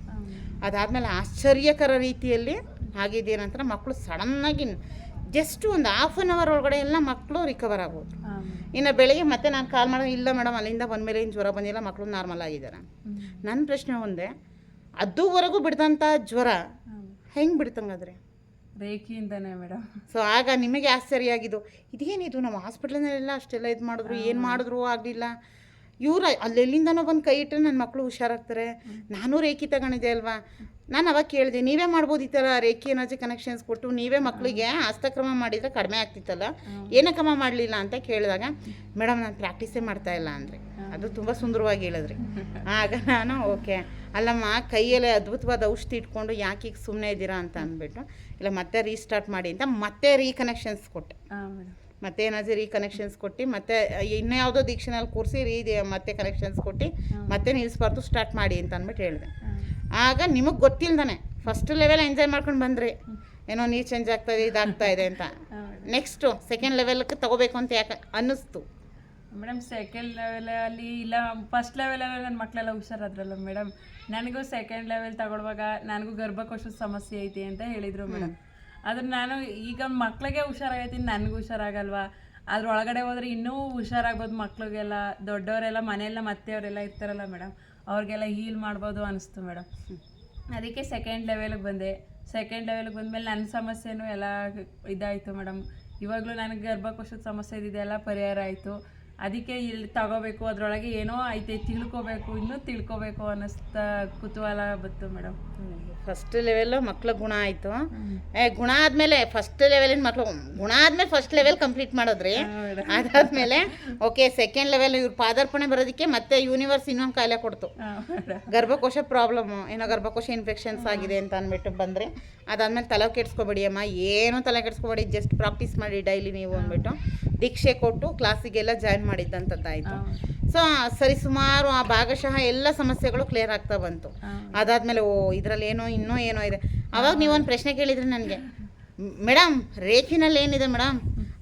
ಅದಾದಮೇಲೆ ಆಶ್ಚರ್ಯಕರ ರೀತಿಯಲ್ಲಿ ಆಗಿದ್ದೇನಂತರ ಮಕ್ಕಳು ಸಡನ್ನಾಗಿ ಜಸ್ಟ್ ಒಂದು ಹಾಫ್ ಆನ್ ಅವರ್ ಒಳಗಡೆ ಎಲ್ಲ ಮಕ್ಕಳು ರಿಕವರ್ ಆಗ್ಬೋದು. ಇನ್ನು ಬೆಳಗ್ಗೆ ಮತ್ತೆ ನಾನು ಕಾಲ್ ಮಾಡೋದು ಇಲ್ಲ ಮೇಡಮ್ ಅಲ್ಲಿಂದ ಬಂದಮೇಲೆ ಏನು ಜ್ವರ ಬಂದಿಲ್ಲ ಮಕ್ಕಳು ನಾರ್ಮಲ್ ಆಗಿದ್ದಾರೆ ನನ್ನ ಪ್ರಶ್ನೆ ಒಂದೇ ಅದುವರೆಗೂ ಬಿಡ್ದಂಥ ಜ್ವರ ಹೆಂಗೆ ಬಿಡ್ತಂಗಾದ್ರೆ? ರೇಖೆಯಿಂದನೇ ಮೇಡಮ್ ಸೊ ಆಗ ನಿಮಗೆ ಆಶ್ಚರ್ಯ ಆಗಿದ್ದು ಇದೇನಿದು ನಮ್ಮ ಹಾಸ್ಪಿಟ್ಲಲ್ಲೆಲ್ಲ ಅಷ್ಟೆಲ್ಲ ಇದು ಮಾಡಿದ್ರು ಏನು ಮಾಡಿದ್ರು ಆಗಲಿಲ್ಲ. ಇವ್ರು ಅಲ್ಲೆಲ್ಲಿಂದನೋ ಬಂದು ಕೈ ಇಟ್ಟರೆ ನನ್ನ ಮಕ್ಕಳು ಹುಷಾರಾಗ್ತಾರೆ. ನಾನು ರೇಖಿ ತಗೊಂಡಿದ್ದೆ ಅಲ್ವಾ? ನಾನು ಅವಾಗ ಕೇಳಿದೆ ನೀವೇ ಮಾಡ್ಬೋದು ಈ ಥರ ರೇಖಿ ಎನರ್ಜಿ ಕನೆಕ್ಷನ್ಸ್ ಕೊಟ್ಟು ನೀವೇ ಮಕ್ಕಳಿಗೆ ಹಸ್ತಕ್ರಮ ಮಾಡಿದರೆ ಕಡಿಮೆ ಆಗ್ತಿತ್ತಲ್ಲ? ಏನಕ್ಕಮ್ಮ ಮಾಡಲಿಲ್ಲ ಅಂತ ಕೇಳಿದಾಗ ಮೇಡಮ್ ನಾನು ಪ್ರಾಕ್ಟೀಸೇ ಮಾಡ್ತಾ ಇಲ್ಲ ಅಂದರೆ. ಅದು ತುಂಬ ಸುಂದರವಾಗಿ ಹೇಳಿದ್ರಿ. ಆಗ ನಾನು ಓಕೆ ಅಲ್ಲಮ್ಮ ಕೈಯಲ್ಲೇ ಅದ್ಭುತವಾದ ಔಷಧಿ ಇಟ್ಕೊಂಡು ಯಾಕೆ ಈಗ ಸುಮ್ಮನೆ ಇದ್ದೀರಾ? ಅಂತ ಅಂದ್ಬಿಟ್ಟು ಇಲ್ಲ ಮತ್ತೆ ರೀಸ್ಟಾರ್ಟ್ ಮಾಡಿ ಅಂತ ಮತ್ತೆ ರೀಕನೆಕ್ಷನ್ಸ್ ಕೊಟ್ಟೆ. ಮತ್ತೆ ಏನಾದರೂ ರೀ ಕನೆಕ್ಷನ್ಸ್ ಕೊಟ್ಟು ಮತ್ತೆ ಇನ್ನೂ ಯಾವುದೋ ದೀಕ್ಷೆನಲ್ಲಿ ಕೂರಿಸಿ ರೀ ಮತ್ತೆ ಕನೆಕ್ಷನ್ಸ್ ಕೊಟ್ಟು ಮತ್ತೆ ನಿಲ್ಲಿಸ್ಬಾರ್ದು ಸ್ಟಾರ್ಟ್ ಮಾಡಿ ಅಂತ ಅಂದ್ಬಿಟ್ಟು ಹೇಳಿದೆ. ಆಗ ನಿಮಗೆ ಗೊತ್ತಿಲ್ದಾನೆ ಫಸ್ಟ್ ಲೆವೆಲ್ ಎಂಜಾಯ್ ಮಾಡ್ಕೊಂಡು ಬಂದ್ರಿ. ಏನೋ ನೀರು ಚೇಂಜ್ ಆಗ್ತಾ ಇದೆ ಇದಾಗ್ತಾ ಇದೆ ಅಂತ. ನೆಕ್ಸ್ಟು ಸೆಕೆಂಡ್ ಲೆವೆಲ್ಗೆ ತಗೋಬೇಕು ಅಂತ ಯಾಕೆ ಅನ್ನಿಸ್ತು. ಮೇಡಮ್ ಸೆಕೆಂಡ್ ಲೆವೆಲಲ್ಲಿ ಇಲ್ಲ ಫಸ್ಟ್ ಲೆವೆಲಲ್ಲಿ ನನ್ನ ಮಕ್ಕಳೆಲ್ಲ ಹುಷಾರಾದ್ರಲ್ಲ ಮೇಡಮ್? ನನಗೂ ಸೆಕೆಂಡ್ ಲೆವೆಲ್ ತಗೊಳ್ಳುವಾಗ ನನಗೂ ಗರ್ಭಕೋಶದ ಸಮಸ್ಯೆ ಐತಿ ಅಂತ ಹೇಳಿದರು ಮೇಡಮ್. ಆದ್ರೆ ನಾನು ಈಗ ಮಕ್ಳಿಗೆ ಹುಷಾರಾಗೈತಿ, ನನಗೆ ಹುಷಾರಾಗಲ್ವಾ? ಒಳಗಡೆ ಹೋದ್ರೆ ಇನ್ನೂ ಹುಷಾರಾಗ್ಬೋದು ಮಕ್ಳಿಗೆಲ್ಲ, ದೊಡ್ಡವರೆಲ್ಲ ಮನೆಯೆಲ್ಲ ಮತ್ತೆಯವರೆಲ್ಲ ಇರ್ತಾರಲ್ಲ ಮೇಡಮ್, ಅವ್ರಿಗೆಲ್ಲ ಹೀಲ್ ಮಾಡ್ಬೋದು ಅನಿಸ್ತು ಮೇಡಮ್. ಅದಕ್ಕೆ ಸೆಕೆಂಡ್ ಲೆವೆಲ್ಗೆ ಬಂದೆ. ಸೆಕೆಂಡ್ ಲೆವೆಲ್ಗೆ ಬಂದಮೇಲೆ ನನ್ನ ಸಮಸ್ಯೆನೂ ಎಲ್ಲ ಇದಾಯಿತು ಮೇಡಮ್. ಇವಾಗಲೂ ನನಗೆ ಗರ್ಭಕೋಶದ ಸಮಸ್ಯೆ ಇದೆಲ್ಲ ಪರಿಹಾರ ಆಯಿತು. ಅದಕ್ಕೆ ಇಲ್ಲಿ ತಗೋಬೇಕು ಅದರೊಳಗೆ ಏನೋ ಐತೆ ತಿಳ್ಕೋಬೇಕು ಇನ್ನೂ ತಿಳ್ಕೋಬೇಕು ಅನ್ನಿಸ್ತಾ ಕುತೂಹಲ ಬಂತು ಮೇಡಮ್. ಫಸ್ಟ್ ಲೆವೆಲ್ ಮಕ್ಳ ಗುಣ ಆಯಿತು. ಏ ಗುಣ ಆದಮೇಲೆ ಫಸ್ಟ್ ಲೆವೆಲಿನ ಮಕ್ಳು ಗುಣ ಆದಮೇಲೆ ಫಸ್ಟ್ ಲೆವೆಲ್ ಕಂಪ್ಲೀಟ್ ಮಾಡಿದ್ರಿ. ಅದಾದಮೇಲೆ ಓಕೆ ಸೆಕೆಂಡ್ ಲೆವೆಲ್ ಇವ್ರ ಪಾದಾರ್ಪಣೆ ಬರೋದಕ್ಕೆ ಮತ್ತೆ ಯೂನಿವರ್ಸ್ ಇನ್ನೊಂದು ಕಾಯಿಲೆ ಕೊಡ್ತು. ಗರ್ಭಕೋಶ ಪ್ರಾಬ್ಲಮ್ಮು ಏನೋ ಗರ್ಭಕೋಶ ಇನ್ಫೆಕ್ಷನ್ಸ್ ಆಗಿದೆ ಅಂತ ಅಂದ್ಬಿಟ್ಟು ಬಂದರೆ. ಅದಾದಮೇಲೆ ತಲೆ ಕೆಡಿಸ್ಕೊಬೇಡಿ ಅಮ್ಮ ಏನೂ ತಲೆ ಕೆಡಿಸ್ಕೊಬೇಡಿ ಜಸ್ಟ್ ಪ್ರಾಕ್ಟೀಸ್ ಮಾಡಿ ಡೈಲಿ ನೀವು ಅಂದ್ಬಿಟ್ಟು ದೀಕ್ಷೆ ಕೊಟ್ಟು ಕ್ಲಾಸಿಗೆಲ್ಲ ಜಾಯಿನ್ ಮಾಡಿದ್ದಂಥದ್ದಾಯಿತು ಸೊ ಸರಿ ಸುಮಾರು ಆ ಭಾಗಶಃ ಎಲ್ಲ ಸಮಸ್ಯೆಗಳು ಕ್ಲಿಯರ್ ಆಗ್ತಾ ಬಂತು. ಅದಾದಮೇಲೆ ಓ ಇದರಲ್ಲಿ ಏನೋ ಇನ್ನೂ ಏನೋ ಇದೆ. ಅವಾಗ ನೀವೊಂದು ಪ್ರಶ್ನೆ ಕೇಳಿದ್ರಿ ನನಗೆ. ಮೇಡಮ್ ರೇಖಿನಲ್ಲಿ ಏನಿದೆ ಮೇಡಮ್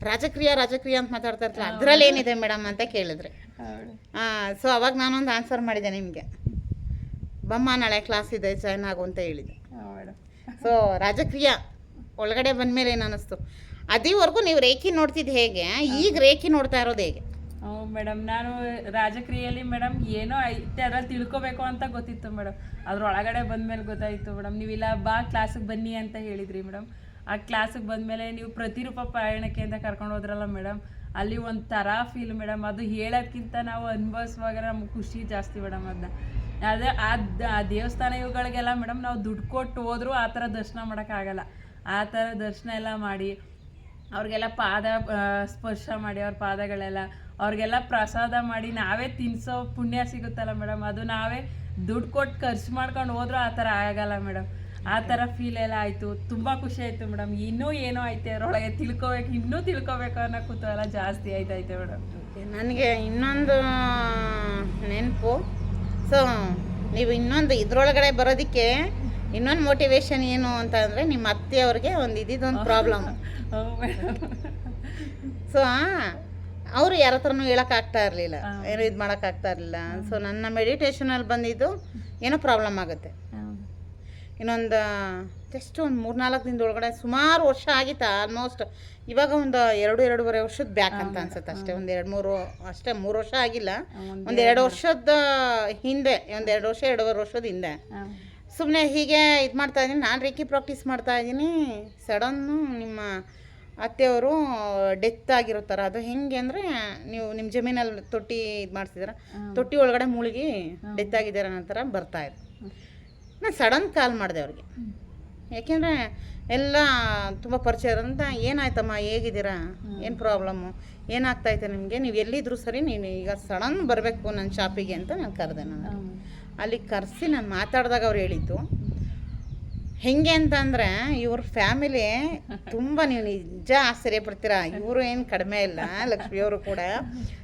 ರಾಜಕ್ರಿಯ ರಾಜಕ್ರಿಯ ಅಂತ ಮಾತಾಡ್ತಾ ಇರ್ತಾರೆ ಅದರಲ್ಲಿ ಏನಿದೆ ಮೇಡಮ್ ಅಂತ ಕೇಳಿದ್ರಿ. ಸೊ ಅವಾಗ ನಾನೊಂದು ಆನ್ಸರ್ ಮಾಡಿದೆ ನಿಮಗೆ. ಬಮ್ಮ ನಾಳೆ ಕ್ಲಾಸ್ ಇದೆ ಜಾಯ್ನ್ ಆಗು ಅಂತ ಹೇಳಿದೆ. ಸೊ ರಾಜಕ್ರಿಯ ಒಳಗಡೆ ಬಂದಮೇಲೆ ಏನು ಅನ್ನಿಸ್ತು ಅದೇವರೆಗೂ ನೀವು ರೇಖಿ ನೋಡ್ತಿದ್ದು ಹೇಗೆ? ಈಗ ರೇಖಿ ನೋಡ್ತಾ ಇರೋದು ಹೇಗೆ? ಹ್ಞೂ ಮೇಡಮ್ ನಾನು ರಾಜಕ್ರಿಯೆಯಲ್ಲಿ ಮೇಡಮ್ ಏನೋ ಐತೆ ಅದ್ರಲ್ಲಿ ತಿಳ್ಕೊಬೇಕು ಅಂತ ಗೊತ್ತಿತ್ತು ಮೇಡಮ್. ಅದ್ರೊಳಗಡೆ ಬಂದ್ಮೇಲೆ ಗೊತ್ತಾಯಿತು ಮೇಡಮ್. ನೀವಿಲ್ಲ ಬಾ ಕ್ಲಾಸಿಗೆ ಬನ್ನಿ ಅಂತ ಹೇಳಿದ್ರಿ ಮೇಡಮ್. ಆ ಕ್ಲಾಸಿಗೆ ಬಂದಮೇಲೆ ನೀವು ಪ್ರತಿರೂಪ ಪಯಣಕ್ಕೆ ಅಂತ ಕರ್ಕೊಂಡು ಹೋದ್ರಲ್ಲ ಮೇಡಮ್ ಅಲ್ಲಿ ಒಂದು ಥರ ಫೀಲ್ ಮೇಡಮ್. ಅದು ಹೇಳೋದ್ಕಿಂತ ನಾವು ಅನುಭವಿಸುವಾಗ ನಮ್ಗೆ ಖುಷಿ ಜಾಸ್ತಿ ಮೇಡಮ್ ಅದನ್ನ ಅದೇ ಆ ದೇವಸ್ಥಾನ ಇವುಗಳಿಗೆಲ್ಲ ಮೇಡಮ್ ನಾವು ದುಡ್ಡು ಕೊಟ್ಟು ಹೋದರೂ ಆ ಥರ ದರ್ಶನ ಮಾಡೋಕ್ಕಾಗಲ್ಲ. ಆ ಥರ ದರ್ಶನ ಎಲ್ಲ ಮಾಡಿ ಅವ್ರಿಗೆಲ್ಲ ಪಾದ ಸ್ಪರ್ಶ ಮಾಡಿ ಅವ್ರ ಪಾದಗಳೆಲ್ಲ, ಅವ್ರಿಗೆಲ್ಲ ಪ್ರಸಾದ ಮಾಡಿ ನಾವೇ ತಿನ್ಸೋ ಪುಣ್ಯ ಸಿಗುತ್ತಲ್ಲ ಮೇಡಮ್. ಅದು ನಾವೇ ದುಡ್ಡು ಕೊಟ್ಟು ಖರ್ಚು ಮಾಡ್ಕೊಂಡು ಹೋದ್ರೂ ಆ ಥರ ಆಗಲ್ಲ ಮೇಡಮ್. ಆ ಥರ ಫೀಲ್ ಎಲ್ಲ ಆಯಿತು. ತುಂಬ ಖುಷಿ ಆಯಿತು ಮೇಡಮ್. ಇನ್ನೂ ಏನೋ ಐತೆ ಅದರೊಳಗೆ ತಿಳ್ಕೊಬೇಕು, ಇನ್ನೂ ತಿಳ್ಕೊಬೇಕು ಅನ್ನೋ ಕುತೂಹಲ ಜಾಸ್ತಿ ಆಯ್ತೈತೆ ಮೇಡಮ್. ನನಗೆ ಇನ್ನೊಂದು ನೆನಪು. ಸೊ, ನೀವು ಇನ್ನೊಂದು ಇದ್ರೊಳಗಡೆ ಬರೋದಕ್ಕೆ ಇನ್ನೊಂದು ಮೋಟಿವೇಶನ್ ಏನು ಅಂತ ಅಂದರೆ ನಿಮ್ಮ ಅತ್ತೆಯವ್ರಿಗೆ ಒಂದು ಇದಿದೊಂದು ಪ್ರಾಬ್ಲಮ್ ಸೊ ಅವರು ಯಾರ ಹತ್ರನೂ ಹೇಳೋಕ್ಕಾಗ್ತಾ ಇರಲಿಲ್ಲ. ಏನೋ ಇದು ಮಾಡೋಕ್ಕಾಗ್ತಾ ಇರಲಿಲ್ಲ. ಸೊ ನನ್ನ ಮೆಡಿಟೇಷನಲ್ಲಿ ಬಂದಿದ್ದು ಏನೋ ಪ್ರಾಬ್ಲಮ್ ಆಗುತ್ತೆ. ಇನ್ನೊಂದು ಜಸ್ಟ್ ಒಂದು ಮೂರ್ನಾಲ್ಕು ದಿನದ ಒಳಗಡೆ ಸುಮಾರು ವರ್ಷ ಆಗಿತ್ತು ಆಲ್ಮೋಸ್ಟ್ ಇವಾಗ ಒಂದು ಎರಡು ಎರಡೂವರೆ ವರ್ಷದ ಬ್ಯಾಕ್ ಅಂತ ಅನ್ಸುತ್ತೆ ಅಷ್ಟೇ. ಒಂದು ಎರಡು ಮೂರು ಅಷ್ಟೇ ಮೂರು ವರ್ಷ ಆಗಿಲ್ಲ. ಒಂದು ಎರಡು ವರ್ಷದ ಹಿಂದೆ ಒಂದು ಎರಡು ವರ್ಷ ಎರಡೂವರೆ ವರ್ಷದ ಹಿಂದೆ. ಸುಮ್ಮನೆ ಹೀಗೆ ಇದು ಮಾಡ್ತಾ ಇದ್ದೀನಿ. ನಾನು ರೇಖಿ ಪ್ರಾಕ್ಟೀಸ್ ಮಾಡ್ತಾ ಇದ್ದೀನಿ. ಸಡನ್ನು ನಿಮ್ಮ ಅತ್ತೆಯವರು ಡೆತ್ ಆಗಿರೋ ಥರ ಅದು ಹೆಂಗೆ ಅಂದರೆ ನೀವು ನಿಮ್ಮ ಜಮೀನಲ್ಲಿ ತೊಟ್ಟಿ ಇದು ಮಾಡ್ತಿದ್ದೀರ? ತೊಟ್ಟಿ ಒಳಗಡೆ ಮುಳುಗಿ ಡೆತ್ ಆಗಿದ್ದಾರೆ ಅನ್ನೋ ಥರ ಬರ್ತಾ ಇತ್ತು ನಾನು ಸಡನ್ ಕಾಲ್ ಮಾಡಿದೆ ಅವ್ರಿಗೆ. ಯಾಕೆಂದರೆ ಎಲ್ಲ ತುಂಬ ಪರಿಚಯ ಅಂತ ಏನಾಯ್ತಮ್ಮ ಹೇಗಿದ್ದೀರಾ? ಏನು ಪ್ರಾಬ್ಲಮ್ಮು ಏನಾಗ್ತಾಯಿತ್ತು ನಿಮಗೆ? ನೀವು ಎಲ್ಲಿದ್ರು ಸರಿ ನೀನು ಈಗ ಸಡನ್ ಬರಬೇಕು ನನ್ನ ಶಾಪಿಗೆ ಅಂತ ನಾನು ಕರೆದೆ ನಾನು. ಅಲ್ಲಿ ಕರೆಸಿ ನಾನು ಮಾತಾಡಿದಾಗ ಅವ್ರು ಹೇಳಿದ್ದು. ಹೆಂಗೆ ಅಂತಂದರೆ ಇವ್ರ ಫ್ಯಾಮಿಲಿ ತುಂಬ ನೀವು ನಿಜ ಆಶ್ಚರ್ಯ ಪಡ್ತೀರಾ ಇವರು ಏನು ಕಡಿಮೆ ಇಲ್ಲ ಲಕ್ಷ್ಮಿಯವರು ಕೂಡ.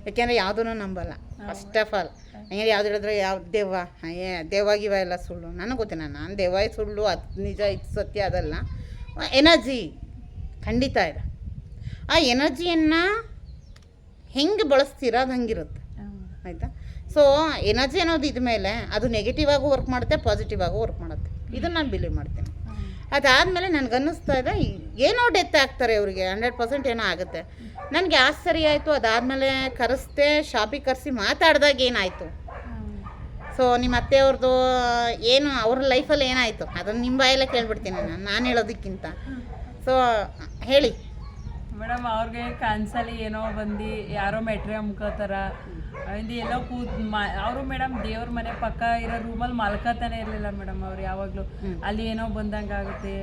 ಯಾಕೆಂದರೆ ಯಾವುದೂ ನಂಬಲ್ಲ. ಫಸ್ಟ್ ಆಫ್ ಆಲ್ ಹೆಂಗೆ ಯಾವ್ದು ಹೇಳಿದ್ರೆ ಯಾವ ದೇವ ಏ ದೇವಾಗಿವ ಗಿವ ಎಲ್ಲ ಸುಳ್ಳು. ನನಗೆ ಗೊತ್ತಿಲ್ಲ. ನಾನು ದೇವಾಯಿ ಸುಳ್ಳು ಅದು ನಿಜ ಇದು ಸತ್ಯ ಅದಲ್ಲ. ಎನರ್ಜಿ ಖಂಡಿತ ಇದೆ. ಆ ಎನರ್ಜಿಯನ್ನು ಹೆಂಗೆ ಬಳಸ್ತೀರಾ ಅದು ಹಂಗಿರುತ್ತೆ. ಆಯಿತಾ? ಸೊ ಎನರ್ಜಿ ಅನ್ನೋದು ಇದ್ಮೇಲೆ ಅದು ನೆಗೆಟಿವ್ ಆಗೂ ವರ್ಕ್ ಮಾಡುತ್ತೆ ಪಾಸಿಟಿವ್ ಆಗೂ ವರ್ಕ್ ಮಾಡುತ್ತೆ. ಇದನ್ನು ನಾನು ಬಿಲೀವ್ ಮಾಡ್ತೀನಿ. ಅದಾದಮೇಲೆ ನನಗೆ ಅನ್ನಿಸ್ತಾ ಇದೆ ಏನೋ ಡೆತ್ ಆಗ್ತಾರೆ ಇವರಿಗೆ ಹಂಡ್ರೆಡ್ ಪರ್ಸೆಂಟ್ ಏನೋ ಆಗುತ್ತೆ. ನನಗೆ ಆಶ್ಚರ್ಯ ಆಯಿತು ಅದಾದಮೇಲೆ ಕರೆಸ್ದೆ ಶಾಪಿ ಕರೆಸಿ ಮಾತಾಡಿದಾಗ ಏನಾಯಿತು? ಸೊ ನಿಮ್ಮ ಅತ್ತೆಯವ್ರದ್ದು ಏನು ಅವ್ರ ಲೈಫಲ್ಲಿ ಏನಾಯಿತು? ಅದನ್ನು ನಿಮ್ಮ ಬಾಯಲ್ಲೇ ಕೇಳ್ಬಿಡ್ತೀನಿ ನಾನು ನಾನು ಹೇಳೋದಕ್ಕಿಂತ. ಸೊ ಹೇಳಿ. ಮೇಡಮ್ ಅವ್ರಿಗೆ ಕನ್ಸಲ್ಲಿ ಏನೋ ಬಂದು ಯಾರೋ ಮೆಟ್ರಿ ಅಮ್ಕೋತಾರ ಹಿಂದೆ ಎಲ್ಲೋ ಕೂತ್ ಅವರು ಮೇಡಮ್ ದೇವ್ರ ಮನೆ ಪಕ್ಕ ಇರೋ ರೂಮಲ್ಲಿ ಮಲ್ಕೋತಾನೆ ಇರಲಿಲ್ಲ ಮೇಡಮ್ ಅವ್ರು ಯಾವಾಗಲೂ. ಅಲ್ಲಿ ಏನೋ ಬಂದಂಗೆ ಆಗುತ್ತೆ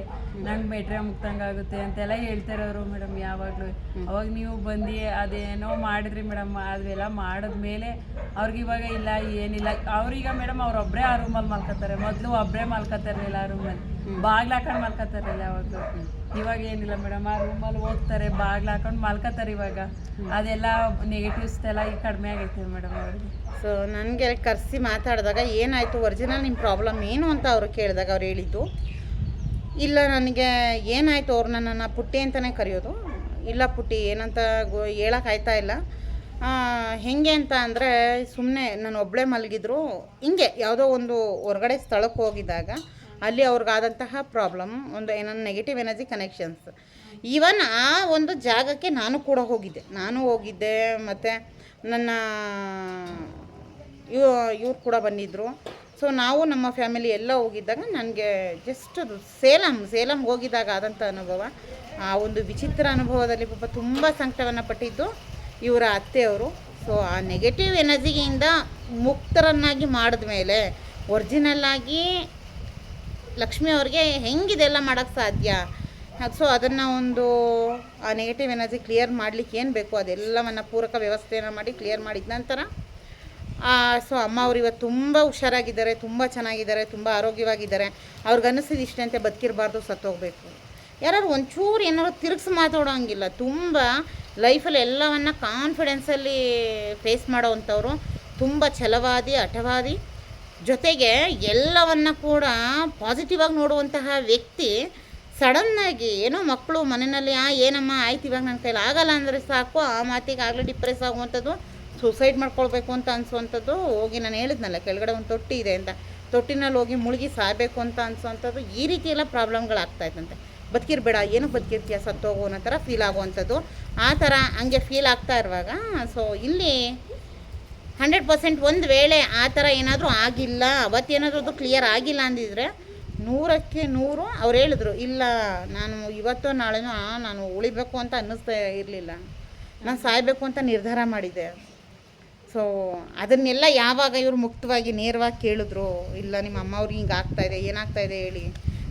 ನಂಗೆ ಮೆಟ್ರಿ ಅಮ್ಕ್ದಂಗೆ ಆಗುತ್ತೆ ಅಂತೆಲ್ಲ ಹೇಳ್ತಿರೋರು ಮೇಡಮ್ ಯಾವಾಗಲೂ. ಅವಾಗ ನೀವು ಬಂದು ಅದೇನೋ ಮಾಡಿದ್ರಿ ಮೇಡಮ್ ಅದೆಲ್ಲ ಮಾಡಿದ್ಮೇಲೆ ಅವ್ರಿಗೆ ಇವಾಗ ಇಲ್ಲ ಏನಿಲ್ಲ. ಅವ್ರೀಗ ಮೇಡಮ್ ಅವ್ರೊಬ್ಬರೇ ಆ ರೂಮಲ್ಲಿ ಮಲ್ಕೋತಾರೆ ಮೊದಲು ಒಬ್ಬರೇ ಮಲ್ಕೋತಾ ಇರಲಿಲ್ಲ ಆ ರೂಮಲ್ಲಿ. ಬಾಗ್ಲಾಕೊಂಡು ಮಲ್ಕೋತಾ ಇರಲಿಲ್ಲ ಯಾವಾಗಲೂ. ಇವಾಗ ಏನಿಲ್ಲ ಮೇಡಮ್. ಆ ರೂಮಲ್ಲಿ ಹೋಗ್ತಾರೆ ಬಾಗ್ಲು ಹಾಕೊಂಡು ಮಲ್ಕೋತಾರೆ ಇವಾಗ. ಅದೆಲ್ಲ ನೆಗೆಟಿವ್ಸ್ ಎಲ್ಲ ಈಗ ಕಡಿಮೆ ಆಗೈತೆ ಮೇಡಮ್ ಅವ್ರಿಗೆ. ಸೊ ನನಗೆ ಕರೆಸಿ ಮಾತಾಡಿದಾಗ ಏನಾಯಿತು ಒರಿಜಿನಲ್ ನಿಮ್ಮ ಪ್ರಾಬ್ಲಮ್ ಏನು ಅಂತ ಅವರು ಕೇಳಿದಾಗ ಅವ್ರು ಹೇಳಿದ್ದು. ಇಲ್ಲ, ನನಗೆ ಏನಾಯಿತು ಅವ್ರು ನನ್ನನ್ನು ಪುಟ್ಟಿ ಅಂತಲೇ ಕರೆಯೋದು. ಇಲ್ಲ ಪುಟ್ಟಿ, ಏನಂತ ಗೊ ಹೇಳೋಕ್ಕಾಯ್ತಾ ಇಲ್ಲ. ಹೆಂಗೆ ಅಂತ ಅಂದರೆ ಸುಮ್ಮನೆ ನಾನು ಒಬ್ಬಳೇ ಮಲಗಿದ್ರು. ಹಿಂಗೆ, ಯಾವುದೋ ಒಂದು ಹೊರಗಡೆ ಸ್ಥಳಕ್ಕೆ ಹೋಗಿದ್ದಾಗ ಅಲ್ಲಿ ಅವ್ರಿಗಾದಂತಹ ಪ್ರಾಬ್ಲಮ್ ಒಂದು ಏನೋ ನೆಗೆಟಿವ್ ಎನರ್ಜಿ ಕನೆಕ್ಷನ್ಸ್ ಈವನ್ ಆ ಒಂದು ಜಾಗಕ್ಕೆ ನಾನು ಕೂಡ ಹೋಗಿದ್ದೆ. ನಾನು ಹೋಗಿದ್ದೆ, ಮತ್ತು ನನ್ನ ಇವ್, ಇವ್ರು ಕೂಡ ಬಂದಿದ್ದರು ಸೊ ನಾವು ನಮ್ಮ ಫ್ಯಾಮಿಲಿ ಎಲ್ಲ ಹೋಗಿದ್ದಾಗ ನನಗೆ ಜಸ್ಟ್ ಸೇಲಂ ಸೇಲಂ ಹೋಗಿದ್ದಾಗ ಆದಂಥ ಅನುಭವ. ಆ ಒಂದು ವಿಚಿತ್ರ ಅನುಭವದಲ್ಲಿ ಪಾಪ ತುಂಬ ಸಂಕಟವನ್ನು ಪಟ್ಟಿದ್ದು ಇವರ ಅತ್ತೆಯವರು. ಸೊ ಆ ನೆಗೆಟಿವ್ ಎನರ್ಜಿಯಿಂದ ಮುಕ್ತರನ್ನಾಗಿ ಮಾಡಿದ್ಮೇಲೆ ಮೇಲೆ ಆಗಿ ಲಕ್ಷ್ಮಿ ಅವ್ರಿಗೆ ಹೆಂಗಿದೆಲ್ಲ ಮಾಡೋಕ್ಕೆ ಸಾಧ್ಯ? ಸೊ ಅದನ್ನು ಒಂದು, ಆ ನೆಗೆಟಿವ್ ಎನರ್ಜಿ ಕ್ಲಿಯರ್ ಮಾಡಲಿಕ್ಕೆ ಏನು ಬೇಕು? ಅದೆಲ್ಲವನ್ನು ಪೂರಕ ವ್ಯವಸ್ಥೆಯನ್ನು ಮಾಡಿ ಕ್ಲಿಯರ್ ಮಾಡಿದ ನಂತರ ಸೊ ಅಮ್ಮ ಅವ್ರು ಇವತ್ತು ತುಂಬ ಹುಷಾರಾಗಿದ್ದಾರೆ, ತುಂಬ ಚೆನ್ನಾಗಿದ್ದಾರೆ, ತುಂಬ ಆರೋಗ್ಯವಾಗಿದ್ದಾರೆ. ಅವ್ರಿಗನ್ನಿಸಿದ ಇಷ್ಟಂತೆ ಬದುಕಿರಬಾರ್ದು, ಸತ್ತೋಗ್ಬೇಕು. ಯಾರು ಒಂಚೂರು ಏನಾದ್ರು ತಿರುಗಿಸಿ ಮಾತಾಡೋಂಗಿಲ್ಲ. ತುಂಬ ಲೈಫಲ್ಲಿ ಎಲ್ಲವನ್ನು ಕಾನ್ಫಿಡೆನ್ಸಲ್ಲಿ ಫೇಸ್ ಮಾಡೋವಂಥವ್ರು ತುಂಬ ಛಲವಾದಿ, ಹಠವಾದಿ ಜೊತೆಗೆ ಎಲ್ಲವನ್ನ ಕೂಡ ಪಾಸಿಟಿವ್ ಆಗಿ ನೋಡುವಂತಹ ವ್ಯಕ್ತಿ ಸಡನ್ನಾಗಿ ಏನೋ ಮಕ್ಕಳು ಮನೆಯಲ್ಲಿ, ಆ, ಏನಮ್ಮ, ಆಯ್ತು ಇವಾಗ ನನ್ನ ಕೈಲಿ ಆಗಲ್ಲ ಅಂದರೆ ಸಾಕು, ಆ ಮಾತಿಗೆ ಆಗಲೇ ಡಿಪ್ರೆಸ್ ಆಗುವಂಥದ್ದು ಸೂಸೈಡ್ ಮಾಡ್ಕೊಳ್ಬೇಕು ಅಂತ ಅನಿಸುವಂಥದ್ದು, ಹೋಗಿ ನಾನು ಹೇಳಿದ್ನಲ್ಲ, ಕೆಳಗಡೆ ಒಂದು ತೊಟ್ಟಿ ಇದೆ ಅಂತ. ತೊಟ್ಟಿನಲ್ಲಿ ಹೋಗಿ ಮುಳುಗಿ ಸಾರಬೇಕು ಅಂತ ಅನಿಸುವಂಥದ್ದು, ಈ ರೀತಿ ಎಲ್ಲ ಪ್ರಾಬ್ಲಮ್ಗಳಾಗ್ತಾ ಇತ್ತಂತೆ ಬದುಕಿರ್ಬೇಡ, ಏನು ಬದುಕಿರ್ತೀಯ, ಸತ್ತೋಗೋ ಅನ್ನೋ ಥರ ಫೀಲ್ ಆಗುವಂಥದ್ದು. ಆ ಥರ ಹಂಗೆ ಫೀಲ್ ಆಗ್ತಾ ಇರುವಾಗ ಸೊ ಇಲ್ಲಿ ಹಂಡ್ರೆಡ್ ಪರ್ಸೆಂಟ್ ಒಂದು ವೇಳೆ ಆ ಥರ ಏನಾದರೂ ಆಗಿಲ್ಲ ಅವತ್ತೇನಾದರೂ ಅದು ಕ್ಲಿಯರ್ ಆಗಿಲ್ಲ ಅಂದಿದ್ರೆ ನೂರಕ್ಕೆ ನೂರು ಅವ್ರು ಹೇಳಿದ್ರು, ಇಲ್ಲ, ನಾನು ಇವತ್ತು ನಾಳೆನೂ ನಾನು ಉಳಿಬೇಕು ಅಂತ ಅನ್ನಿಸ್ತಾ ಇರಲಿಲ್ಲ. ನಾನು ಸಾಯಬೇಕು ಅಂತ ನಿರ್ಧಾರ ಮಾಡಿದೆ. ಸೊ ಅದನ್ನೆಲ್ಲ ಯಾವಾಗ ಇವರು ಮುಕ್ತವಾಗಿ ನೇರವಾಗಿ ಕೇಳಿದ್ರು, ಇಲ್ಲ, ನಿಮ್ಮ ಅಮ್ಮ ಅವ್ರಿಗೆ ಹಿಂಗೆ ಆಗ್ತಾಯಿದೆ ಏನಾಗ್ತಾಯಿದೆ ಹೇಳಿ.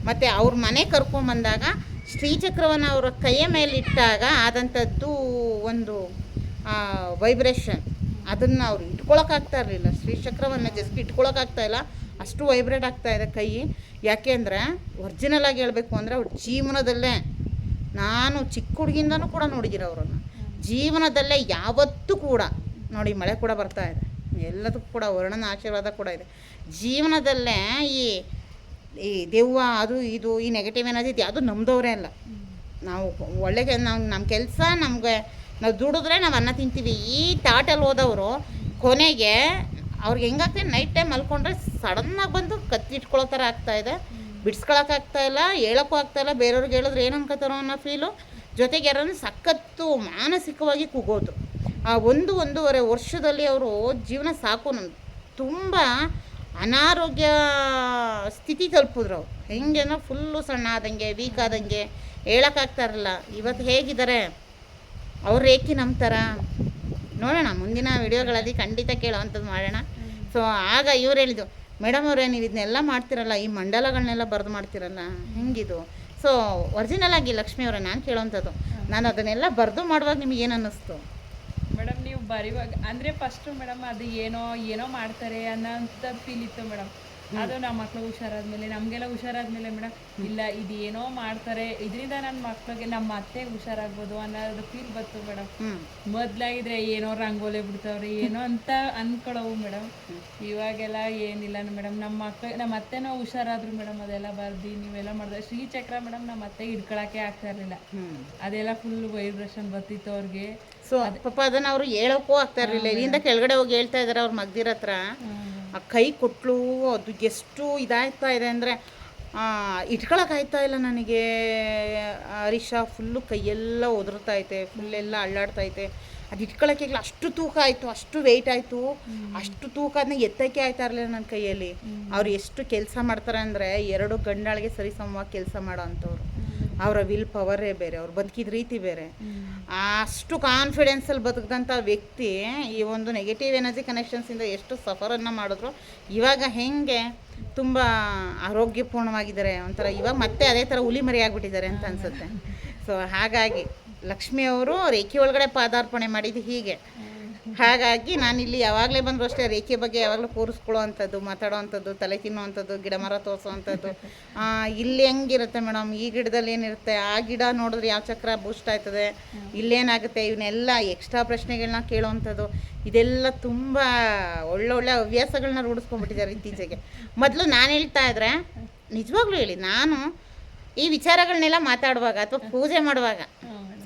ಮತ್ತು ಅವ್ರ ಮನೆ ಕರ್ಕೊಂಬಂದಾಗ ಶ್ರೀಚಕ್ರವನ್ನು ಅವರ ಕೈಯ ಮೇಲೆ ಇಟ್ಟಾಗ ಆದಂಥದ್ದು ಒಂದು ವೈಬ್ರೇಷನ್ ಅದನ್ನು ಅವ್ರು ಇಟ್ಕೊಳಕ್ಕಾಗ್ತಾ ಇರಲಿಲ್ಲ. ಶ್ರೀಚಕ್ರವನ್ನು ಜಸ್ಟ್ ಇಟ್ಕೊಳಕ್ಕಾಗ್ತಾ ಇಲ್ಲ. ಅಷ್ಟು ವೈಬ್ರೇಟ್ ಆಗ್ತಾ ಇದೆ ಕೈ. ಯಾಕೆ ಅಂದರೆ ಒರ್ಜಿನಲ್ ಆಗಿ ಹೇಳಬೇಕು ಅಂದರೆ ಅವ್ರ ಜೀವನದಲ್ಲೇ ನಾನು ಚಿಕ್ಕ ಹುಡುಗಿಂದನೂ ಕೂಡ ನೋಡಿದಿರ ಅವರನ್ನು. ಜೀವನದಲ್ಲೇ ಯಾವತ್ತೂ ಕೂಡ ನೋಡಿ ಮಳೆ ಕೂಡ ಬರ್ತಾ ಇದೆ. ಎಲ್ಲದಕ್ಕೂ ಕೂಡ ವರ್ಣನ ಆಶೀರ್ವಾದ ಕೂಡ ಇದೆ. ಜೀವನದಲ್ಲೇ ಈ ಈ ದೆವ್ವ ಅದು ಇದು ಈ ನೆಗೆಟಿವ್ ಎನರ್ಜಿ ಇದು ಯಾವುದು ನಮ್ಮದವ್ರೇ ಅಲ್ಲ. ನಾವು ಒಳ್ಳೆಗೆ ನಾವು ನಮ್ಮ ಕೆಲಸ ನಮಗೆ ನಾವು ದುಡಿದ್ರೆ ನಾವು ಅನ್ನ ತಿಂತೀವಿ. ಈ ತಾಟಲ್ಲಿ ಹೋದವರು ಕೊನೆಗೆ ಅವ್ರಿಗೆ ಹೆಂಗಾಗ್ತದೆ? ನೈಟ್ ಟೈಮ್ ಮಲ್ಕೊಂಡ್ರೆ ಸಡನ್ನಾಗಿ ಬಂದು ಕತ್ತಿಟ್ಕೊಳ್ಳೋ ಥರ ಆಗ್ತಾಯಿದೆ ಇದೆ. ಬಿಡ್ಸ್ಕೊಳಕ್ಕಾಗ್ತಾ ಇಲ್ಲ, ಹೇಳೋಕ್ಕೂ ಇಲ್ಲ. ಬೇರೆಯವ್ರಿಗೆ ಹೇಳಿದ್ರೆ ಏನು ಅನ್ಕೋತಾರೋ ಅನ್ನೋ ಫೀಲು ಜೊತೆಗೆ ಯಾರನ್ನು ಸಖತ್ತು ಮಾನಸಿಕವಾಗಿ ಕುಗೋದು. ಆ ಒಂದು ಒಂದೂವರೆ ವರ್ಷದಲ್ಲಿ ಅವರು ಜೀವನ ಸಾಕು ನಮ್ಮ ತುಂಬ ಅನಾರೋಗ್ಯ ಸ್ಥಿತಿ ತಲುಪಿದ್ರು ಅವ್ರು. ಹೆಂಗೆ ಅಂದ್ರೆ ಫುಲ್ಲು ಸಣ್ಣ ಆದಂಗೆ ವೀಕ್ ಆದಂಗೆ ಹೇಳೋಕ್ಕಾಗ್ತಾ ಇರಲ್ಲ. ಇವತ್ತು ಹೇಗಿದ್ದಾರೆ? ಅವ್ರು ಏಕೆ ಥರ ನೋಡೋಣ, ಮುಂದಿನ ವಿಡಿಯೋಗಳಲ್ಲಿ ಖಂಡಿತ ಕೇಳೋವಂಥದ್ದು ಮಾಡೋಣ. ಸೊ ಆಗ ಇವ್ರು ಹೇಳಿದ್ದು ಮೇಡಮ್ ಅವರೇ, ನೀವು ಇದನ್ನೆಲ್ಲ ಮಾಡ್ತಿರಲ್ಲ, ಈ ಮಂಡಲಗಳನ್ನೆಲ್ಲ ಬರೆದು ಮಾಡ್ತಿರಲ್ಲ? ಹೆಂಗಿದು? ಸೊ ಒರಿಜಿನಲ್ ಆಗಿ ಲಕ್ಷ್ಮಿ ಅವರೇ, ನಾನು ಕೇಳೋವಂಥದ್ದು, ನಾನು ಅದನ್ನೆಲ್ಲ ಬರೆದು ಮಾಡುವಾಗ ನಿಮ್ಗೆ ಏನು ಅನ್ನಿಸ್ತು? ಮೇಡಮ್ ನೀವು ಬರೆಯುವಾಗ ಅಂದರೆ ಫಸ್ಟು ಮೇಡಮ್ ಅದು ಏನೋ ಏನೋ ಮಾಡ್ತಾರೆ ಅನ್ನೋಂಥದ್ದು ಫೀಲ್ ಇತ್ತು ಮೇಡಮ್ ಅದು ನಮ್ಮ ಮಕ್ಳು ಹುಷಾರಾದ್ಮೇಲೆ ನಮಗೆಲ್ಲ ಹುಷಾರಾದ್ಮೇಲೆ ಮೇಡಮ್ ಇಲ್ಲ ಇದು ಏನೋ ಮಾಡ್ತಾರೆ ಇದರಿಂದ ನನ್ನ ಮಕ್ಳಿಗೆ ನಮ್ಮ ಅತ್ತೆಗೆ ಹುಷಾರಾಗ್ಬೋದು ಅನ್ನೋದು ಫೀಲ್ ಬಂತು ಮೇಡಮ್ ಮೊದ್ಲಾಗಿದ್ರೆ ಏನೋ ರಂಗೋಲಿ ಬಿಡ್ತಾವ್ರಿ ಏನೋ ಅಂತ ಅನ್ಕೊಳವು ಮೇಡಮ್ ಇವಾಗೆಲ್ಲ ಏನಿಲ್ಲ ಮೇಡಮ್ ನಮ್ಮ ಮಕ್ಳು ನಮ್ಮ ಅತ್ತೆನೋ ಹುಷಾರಾದ್ರು ಮೇಡಮ್ ಅದೆಲ್ಲ ಬರ್ದಿ ನೀವೆಲ್ಲ ಮಾಡಿದ್ರೆ ಶ್ರೀಚಕ್ರ ಮೇಡಮ್ ನಮ್ಮ ಅತ್ತೆ ಹಿಡ್ಕೊಳಕ್ಕೆ ಆಗ್ತಾ ಇರಲಿಲ್ಲ. ಅದೆಲ್ಲ ಫುಲ್ ವೈಬ್ರೇಷನ್ ಬರ್ತಿತ್ತು ಅವ್ರಿಗೆ. ಸೊ ಪಾಪ ಅದನ್ನ ಅವ್ರು ಹೇಳೋಕ್ಕೂ ಆಗ್ತಾ ಇರಲಿಲ್ಲ. ಇಲ್ಲಿಂದ ಕೆಳಗಡೆ ಹೋಗಿ ಹೇಳ್ತಾ ಇದಾರೆ ಅವ್ರ ಮಗ್ದಿರ ಹತ್ರ. ಆ ಕೈ ಕೊಟ್ಟಲು ಅದು ಎಷ್ಟು ಇದಾಗ್ತಾ ಇದೆ ಅಂದರೆ ಇಟ್ಕೊಳಕ್ಕಾಯ್ತಾ ಇಲ್ಲ ನನಗೆ. ಹರೀಶಾ ಫುಲ್ಲು ಕೈಯೆಲ್ಲ ಒದರ್ತಾ ಐತೆ ಫುಲ್ಲೆಲ್ಲ ಅಳ್ಳಾಡ್ತೈತೆ ಅದು ಇಟ್ಕೊಳಕ್ಕೆ ಅಷ್ಟು ತೂಕ ಆಯಿತು ಅಷ್ಟು ವೆಯ್ಟ್ ಆಯಿತು. ಅಷ್ಟು ತೂಕ ಅದನ್ನ ಎತ್ತಕ್ಕೆ ಆಯ್ತಾ ಇರಲಿಲ್ಲ ನನ್ನ ಕೈಯಲ್ಲಿ. ಅವ್ರು ಎಷ್ಟು ಕೆಲಸ ಮಾಡ್ತಾರೆ ಅಂದರೆ ಎರಡು ಗಂಡಾಳಿಗೆ ಸರಿಸಮವಾಗಿ ಕೆಲಸ ಮಾಡೋ ಅಂಥವ್ರು. ಅವರ ವಿಲ್ ಪವರೇ ಬೇರೆ ಅವ್ರು ಬದುಕಿದ ರೀತಿ ಬೇರೆ. ಅಷ್ಟು ಕಾನ್ಫಿಡೆನ್ಸಲ್ಲಿ ಬದುಕಿದಂಥ ವ್ಯಕ್ತಿ ಈ ಒಂದು ನೆಗೆಟಿವ್ ಎನರ್ಜಿ ಕನೆಕ್ಷನ್ಸಿಂದ ಎಷ್ಟು ಸಫರನ್ನು ಮಾಡಿದ್ರು ಇವಾಗ ಹೆಂಗೆ ತುಂಬ ಆರೋಗ್ಯಪೂರ್ಣವಾಗಿದ್ದಾರೆ ಒಂಥರ ಇವಾಗ ಮತ್ತೆ ಅದೇ ಥರ ಹುಲಿ ಮರಿ ಆಗ್ಬಿಟ್ಟಿದ್ದಾರೆ ಅಂತ ಅನಿಸುತ್ತೆ. ಸೊ ಹಾಗಾಗಿ ಲಕ್ಷ್ಮಿ ಅವರು ರೇಖೆ ಒಳಗಡೆ ಪಾದಾರ್ಪಣೆ ಮಾಡಿದ್ದು ಹೀಗೆ. ಹಾಗಾಗಿ ನಾನು ಇಲ್ಲಿ ಯಾವಾಗಲೇ ಬಂದರೂ ಅಷ್ಟೇ ರೇಖೆ ಬಗ್ಗೆ ಯಾವಾಗಲೂ ಕೂರಿಸ್ಕೊಳ್ಳೋ ಅಂಥದ್ದು ಮಾತಾಡೋ ಅಂಥದ್ದು ತಲೆ ತಿನ್ನುವಂಥದ್ದು ಗಿಡ ಮರ ತೋರಿಸೋ ಅಂಥದ್ದು ಇಲ್ಲಿ ಹೆಂಗಿರುತ್ತೆ ಮೇಡಮ್? ಈ ಗಿಡದಲ್ಲಿ ಏನಿರುತ್ತೆ? ಆ ಗಿಡ ನೋಡಿದ್ರೆ ಯಾವ ಚಕ್ರ ಬೂಸ್ಟ್ ಆಯ್ತದೆ? ಇಲ್ಲೇನಾಗುತ್ತೆ? ಇವನ್ನೆಲ್ಲ ಎಕ್ಸ್ಟ್ರಾ ಪ್ರಶ್ನೆಗಳನ್ನ ಕೇಳೋವಂಥದ್ದು. ಇದೆಲ್ಲ ತುಂಬ ಒಳ್ಳೊಳ್ಳೆ ಹವ್ಯಾಸಗಳನ್ನ ರೂಢಿಸ್ಕೊಂಡ್ಬಿಟ್ಟಿದ್ದಾರೆ ಇತ್ತೀಚೆಗೆ. ಮೊದಲು ನಾನು ಹೇಳ್ತಾ ಇದ್ರೆ ನಿಜವಾಗ್ಲೂ ಹೇಳಿ ನಾನು ಈ ವಿಚಾರಗಳನ್ನೆಲ್ಲ ಮಾತಾಡುವಾಗ ಅಥವಾ ಪೂಜೆ ಮಾಡುವಾಗ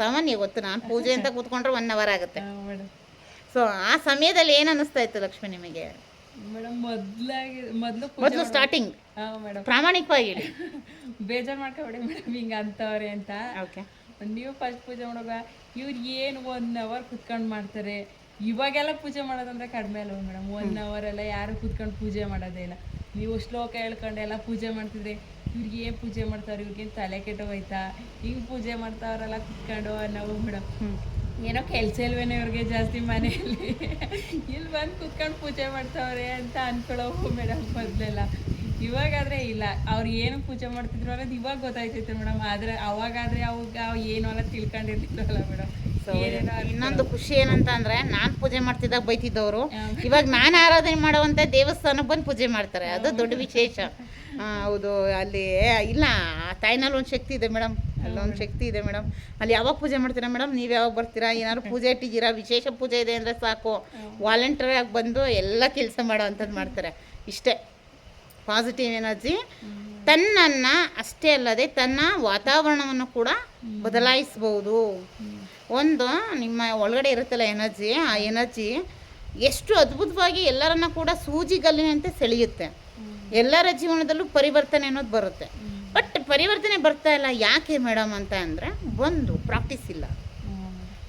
ಸಾಮಾನ್ಯ ಗೊತ್ತು ನಾನು ಪೂಜೆ ಅಂತ ಕೂತ್ಕೊಂಡ್ರೆ ಒನ್ ಅವರ್ ಆಗುತ್ತೆ. ಸೊ ಆ ಸಮಯದಲ್ಲಿ ಏನ್ ಅನ್ನಿಸ್ತಾ ಇತ್ತು ಲಕ್ಷ್ಮಿ ನಿಮಗೆ? ಮೇಡಮ್ ಮೊದ್ಲಾಗಿ ಮೊದಲು ಮೊದಲು ಸ್ಟಾರ್ಟಿಂಗ್ ಮೇಡಮ್. ಪ್ರಾಮಾಣಿಕವಾಗಿ ಹೇಳಿ. ಬೇಜಾರು ಮಾಡ್ಕೊಬೇಡಿ ಮೇಡಮ್ ಹಿಂಗೆ ಅಂತವ್ರೆ ಅಂತ. ಓಕೆ ನೀವು ಫಸ್ಟ್ ಪೂಜೆ ಮಾಡುವಾಗ ಇವ್ರು ಏನು ಒನ್ ಅವರ್ ಕುತ್ಕೊಂಡು ಮಾಡ್ತಾರೆ? ಇವಾಗೆಲ್ಲ ಪೂಜೆ ಮಾಡೋದಂದ್ರೆ ಕಡಿಮೆ ಅಲ್ವ ಮೇಡಮ್? ಒನ್ ಅವರ್ ಎಲ್ಲ ಯಾರು ಕುತ್ಕೊಂಡು ಪೂಜೆ ಮಾಡೋದೇ ಇಲ್ಲ. ನೀವು ಶ್ಲೋಕ ಹೇಳ್ಕೊಂಡು ಎಲ್ಲ ಪೂಜೆ ಮಾಡ್ತಿದ್ರೆ ಇವ್ರಿಗೆ ಏನು ಪೂಜೆ ಮಾಡ್ತಾವ್ರೆ? ಇವ್ರಿಗೇನು ತಲೆ ಕೆಟ್ಟೋಯ್ತಾ ಹಿಂಗೆ ಪೂಜೆ ಮಾಡ್ತಾವ್ರೆಲ್ಲ ಕುತ್ಕೊಂಡು ಅನ್ನೋವು ಮೇಡಮ್. ಏನೋ ಕೆಲಸ ಇಲ್ವೇನೋ ಇವ್ರಿಗೆ ಜಾಸ್ತಿ ಮನೆಯಲ್ಲಿ. ಇಲ್ಲಿ ಬಂದು ಕುತ್ಕೊಂಡು ಪೂಜೆ ಮಾಡ್ತಾವ್ರೆ ಅಂತ ಅನ್ಕೊಳ್ಳೋವು ಮೇಡಮ್ ಮೊದಲೆಲ್ಲ. ಇವಾಗಾದ್ರೆ ಇಲ್ಲ. ಅವ್ರು ಏನು ಪೂಜೆ ಮಾಡ್ತಿದ್ರು ಅನ್ನೋದು ಇವಾಗ ಗೊತ್ತಾಯ್ತಿತ್ತು ಮೇಡಮ್. ಆದ್ರೆ ಅವಾಗಾದ್ರೆ ಅವಾಗ ಏನು ಅಲ್ಲ ತಿಳ್ಕೊಂಡಿರ್ತಿತ್ತಲ್ಲ ಮೇಡಮ್. ಇನ್ನೊಂದು ಖುಷಿ ಏನಂತ ಅಂದ್ರೆ ನಾನ್ ಪೂಜೆ ಮಾಡ್ತಿದ್ದಾಗ ಬೈತಿದ್ದವರು. ಇವಾಗ ನಾನು ಆರಾಧನೆ ಮಾಡುವಂತ ದೇವಸ್ಥಾನಕ್ಕೆ ಬಂದು ಪೂಜೆ ಮಾಡ್ತಾರೆ. ಅದು ದೊಡ್ಡ ವಿಶೇಷ. ಹೌದು. ಅಲ್ಲಿ ಇಲ್ಲ ಆ ತಾಯಿನಲ್ಲಿ ಒಂದು ಶಕ್ತಿ ಇದೆ ಮೇಡಮ್. ಅಲ್ಲೊಂದು ಶಕ್ತಿ ಇದೆ ಮೇಡಮ್. ಅಲ್ಲಿ ಯಾವಾಗ ಪೂಜೆ ಮಾಡ್ತೀರಾ ಮೇಡಮ್? ನೀವು ಯಾವಾಗ ಬರ್ತೀರಾ? ಏನಾದ್ರು ಪೂಜೆ ಇಟ್ಟಿದ್ದೀರಾ? ವಿಶೇಷ ಪೂಜೆ ಇದೆ ಅಂದರೆ ಸಾಕು. ವಾಲಂಟಿಯರ್ ಆಗಿ ಬಂದು ಎಲ್ಲ ಕೆಲಸ ಮಾಡೋ ಅಂಥದ್ದು ಮಾಡ್ತಾರೆ. ಇಷ್ಟೇ. ಪಾಸಿಟಿವ್ ಎನರ್ಜಿ ತನ್ನನ್ನು ಅಷ್ಟೇ ಅಲ್ಲದೆ ತನ್ನ ವಾತಾವರಣವನ್ನು ಕೂಡ ಬದಲಾಯಿಸ್ಬೋದು. ಒಂದು ನಿಮ್ಮ ಒಳಗಡೆ ಇರುತ್ತಲ್ಲ ಎನರ್ಜಿ ಆ ಎನರ್ಜಿ ಎಷ್ಟು ಅದ್ಭುತವಾಗಿ ಎಲ್ಲರನ್ನ ಕೂಡ ಸೂಜಿಗಲ್ಲಿನಂತೆ ಸೆಳೆಯುತ್ತೆ. ಎಲ್ಲರ ಜೀವನದಲ್ಲೂ ಪರಿವರ್ತನೆ ಅನ್ನೋದು ಬರುತ್ತೆ. ಬಟ್ ಪರಿವರ್ತನೆ ಬರ್ತಾ ಇಲ್ಲ. ಯಾಕೆ ಮೇಡಮ್ ಅಂತ ಅಂದರೆ ಒಂದು ಪ್ರಾಕ್ಟೀಸ್ ಇಲ್ಲ.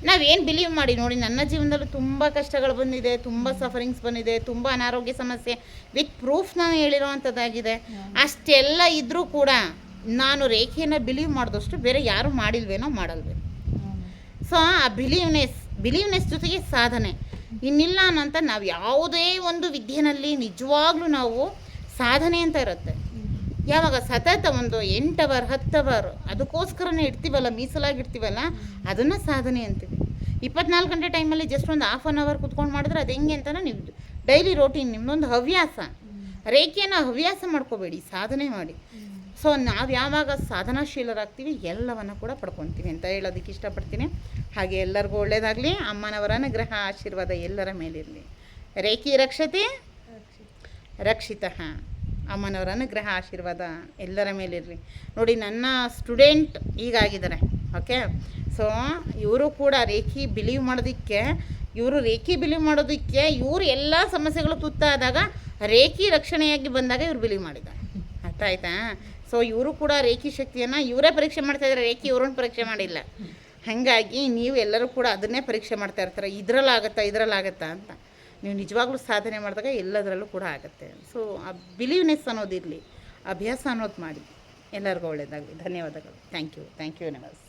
ನಾವೇನು ಬಿಲೀವ್ ಮಾಡಿ ನೋಡಿ ನನ್ನ ಜೀವನದಲ್ಲೂ ತುಂಬ ಕಷ್ಟಗಳು ಬಂದಿದೆ ತುಂಬ ಸಫರಿಂಗ್ಸ್ ಬಂದಿದೆ ತುಂಬ ಅನಾರೋಗ್ಯ ಸಮಸ್ಯೆ. ವಿತ್ ಪ್ರೂಫ್ ನಾನು ಹೇಳಿರೋವಂಥದ್ದಾಗಿದೆ ಅಷ್ಟೆಲ್ಲ ಇದ್ದರೂ ಕೂಡ ನಾನು ರೇಖೆಯನ್ನು ಬಿಲೀವ್ ಮಾಡಿದಷ್ಟು ಬೇರೆ ಯಾರು ಮಾಡಿಲ್ವೇನೋ ಮಾಡಲ್ವೇನೋ. ಸೊ ಆ ಬಿಲೀವ್ನೆಸ್ ಬಿಲೀವ್ನೆಸ್ ಜೊತೆಗೆ ಸಾಧನೆ. ಇನ್ನಿಲ್ಲ ಅನ್ನಂತ ನಾವು ಯಾವುದೇ ಒಂದು ವಿದ್ಯೆನಲ್ಲಿ ನಿಜವಾಗ್ಲೂ ನಾವು ಸಾಧನೆ ಅಂತ ಇರುತ್ತೆ. ಯಾವಾಗ ಸತತ ಒಂದು ಎಂಟು ಅವರ್ ಹತ್ತು ಅವರ್ ಅದಕ್ಕೋಸ್ಕರನೇ ಇಡ್ತೀವಲ್ಲ ಮೀಸಲಾಗಿ ಇಡ್ತೀವಲ್ಲ ಅದನ್ನು ಸಾಧನೆ ಅಂತೀವಿ. ಇಪ್ಪತ್ನಾಲ್ಕು ಗಂಟೆ ಟೈಮಲ್ಲಿ ಜಸ್ಟ್ ಒಂದು ಹಾಫ್ ಆನ್ ಅವರ್ ಕುತ್ಕೊಂಡು ಮಾಡಿದ್ರೆ ಅದು ಹೆಂಗೆ ಅಂತಲೇ ನೀವು ಡೈಲಿ ರೋಟೀನ್ ನಿಮ್ಮದೊಂದು ಹವ್ಯಾಸ. ರೇಖೆಯನ್ನು ಹವ್ಯಾಸ ಮಾಡ್ಕೋಬೇಡಿ ಸಾಧನೆ ಮಾಡಿ. ಸೊ ನಾವು ಯಾವಾಗ ಸಾಧನಾಶೀಲರಾಗ್ತೀವಿ ಎಲ್ಲವನ್ನು ಕೂಡ ಪಡ್ಕೊತೀವಿ ಅಂತ ಹೇಳೋದಕ್ಕೆ ಇಷ್ಟಪಡ್ತೀನಿ. ಹಾಗೆ ಎಲ್ಲರಿಗೂ ಒಳ್ಳೆಯದಾಗಲಿ ಅಮ್ಮನವರ ಅನುಗ್ರಹ ಆಶೀರ್ವಾದ ಎಲ್ಲರ ಮೇಲಿರಲಿ. ರೇಖಿ ರಕ್ಷತೆ. ರಕ್ಷಿತ. ಅಮ್ಮನವರ ಅನುಗ್ರಹ ಆಶೀರ್ವಾದ ಎಲ್ಲರ ಮೇಲಿರಲಿ ನೋಡಿ, ನನ್ನ ಸ್ಟೂಡೆಂಟ್ ಈಗಾಗಿದ್ದಾರೆ, ಓಕೆ? ಸೊ ಇವರು ಕೂಡ ರೇಖಿ ಬಿಲೀವ್ ಮಾಡೋದಕ್ಕೆ, ಇವರು ರೇಖಿ ಬಿಲೀವ್ ಮಾಡೋದಕ್ಕೆ ಇವರು ಎಲ್ಲ ಸಮಸ್ಯೆಗಳು ತುತ್ತಾದಾಗ ರೇಖಿ ರಕ್ಷಣೆಯಾಗಿ ಬಂದಾಗ ಇವ್ರು ಬಿಲೀವ್ ಮಾಡಿದ್ದಾರೆ. ಅರ್ಥ ಆಯ್ತಾ ಸೊ ಇವರು ಕೂಡ ರೇಖಿ ಶಕ್ತಿಯನ್ನು ಇವರೇ ಪರೀಕ್ಷೆ ಮಾಡ್ತಾ ಇದ್ದಾರೆ. ರೇಖಿ ಇವ್ರನ್ನ ಪರೀಕ್ಷೆ ಮಾಡಿಲ್ಲ. ಹಾಗಾಗಿ ನೀವು ಎಲ್ಲರೂ ಕೂಡ ಅದನ್ನೇ ಪರೀಕ್ಷೆ ಮಾಡ್ತಾ ಇರ್ತಾರೆ. ಇದರಲ್ಲಾಗತ್ತಾ ಇದರಲ್ಲಾಗತ್ತಾ ಅಂತ. ನೀವು ನಿಜವಾಗ್ಲೂ ಸಾಧನೆ ಮಾಡಿದಾಗ ಎಲ್ಲದರಲ್ಲೂ ಕೂಡ ಆಗುತ್ತೆ. ಸೊ ಆ ಬಿಲೀವ್ನೆಸ್ ಅನ್ನೋದಿರಲಿ, ಅಭ್ಯಾಸ ಅನ್ನೋದು ಮಾಡಿ. ಎಲ್ಲರಿಗೂ ಒಳ್ಳೆಯದಾಗಲಿ ಧನ್ಯವಾದಗಳು. Thank you thank you ನಮಸ್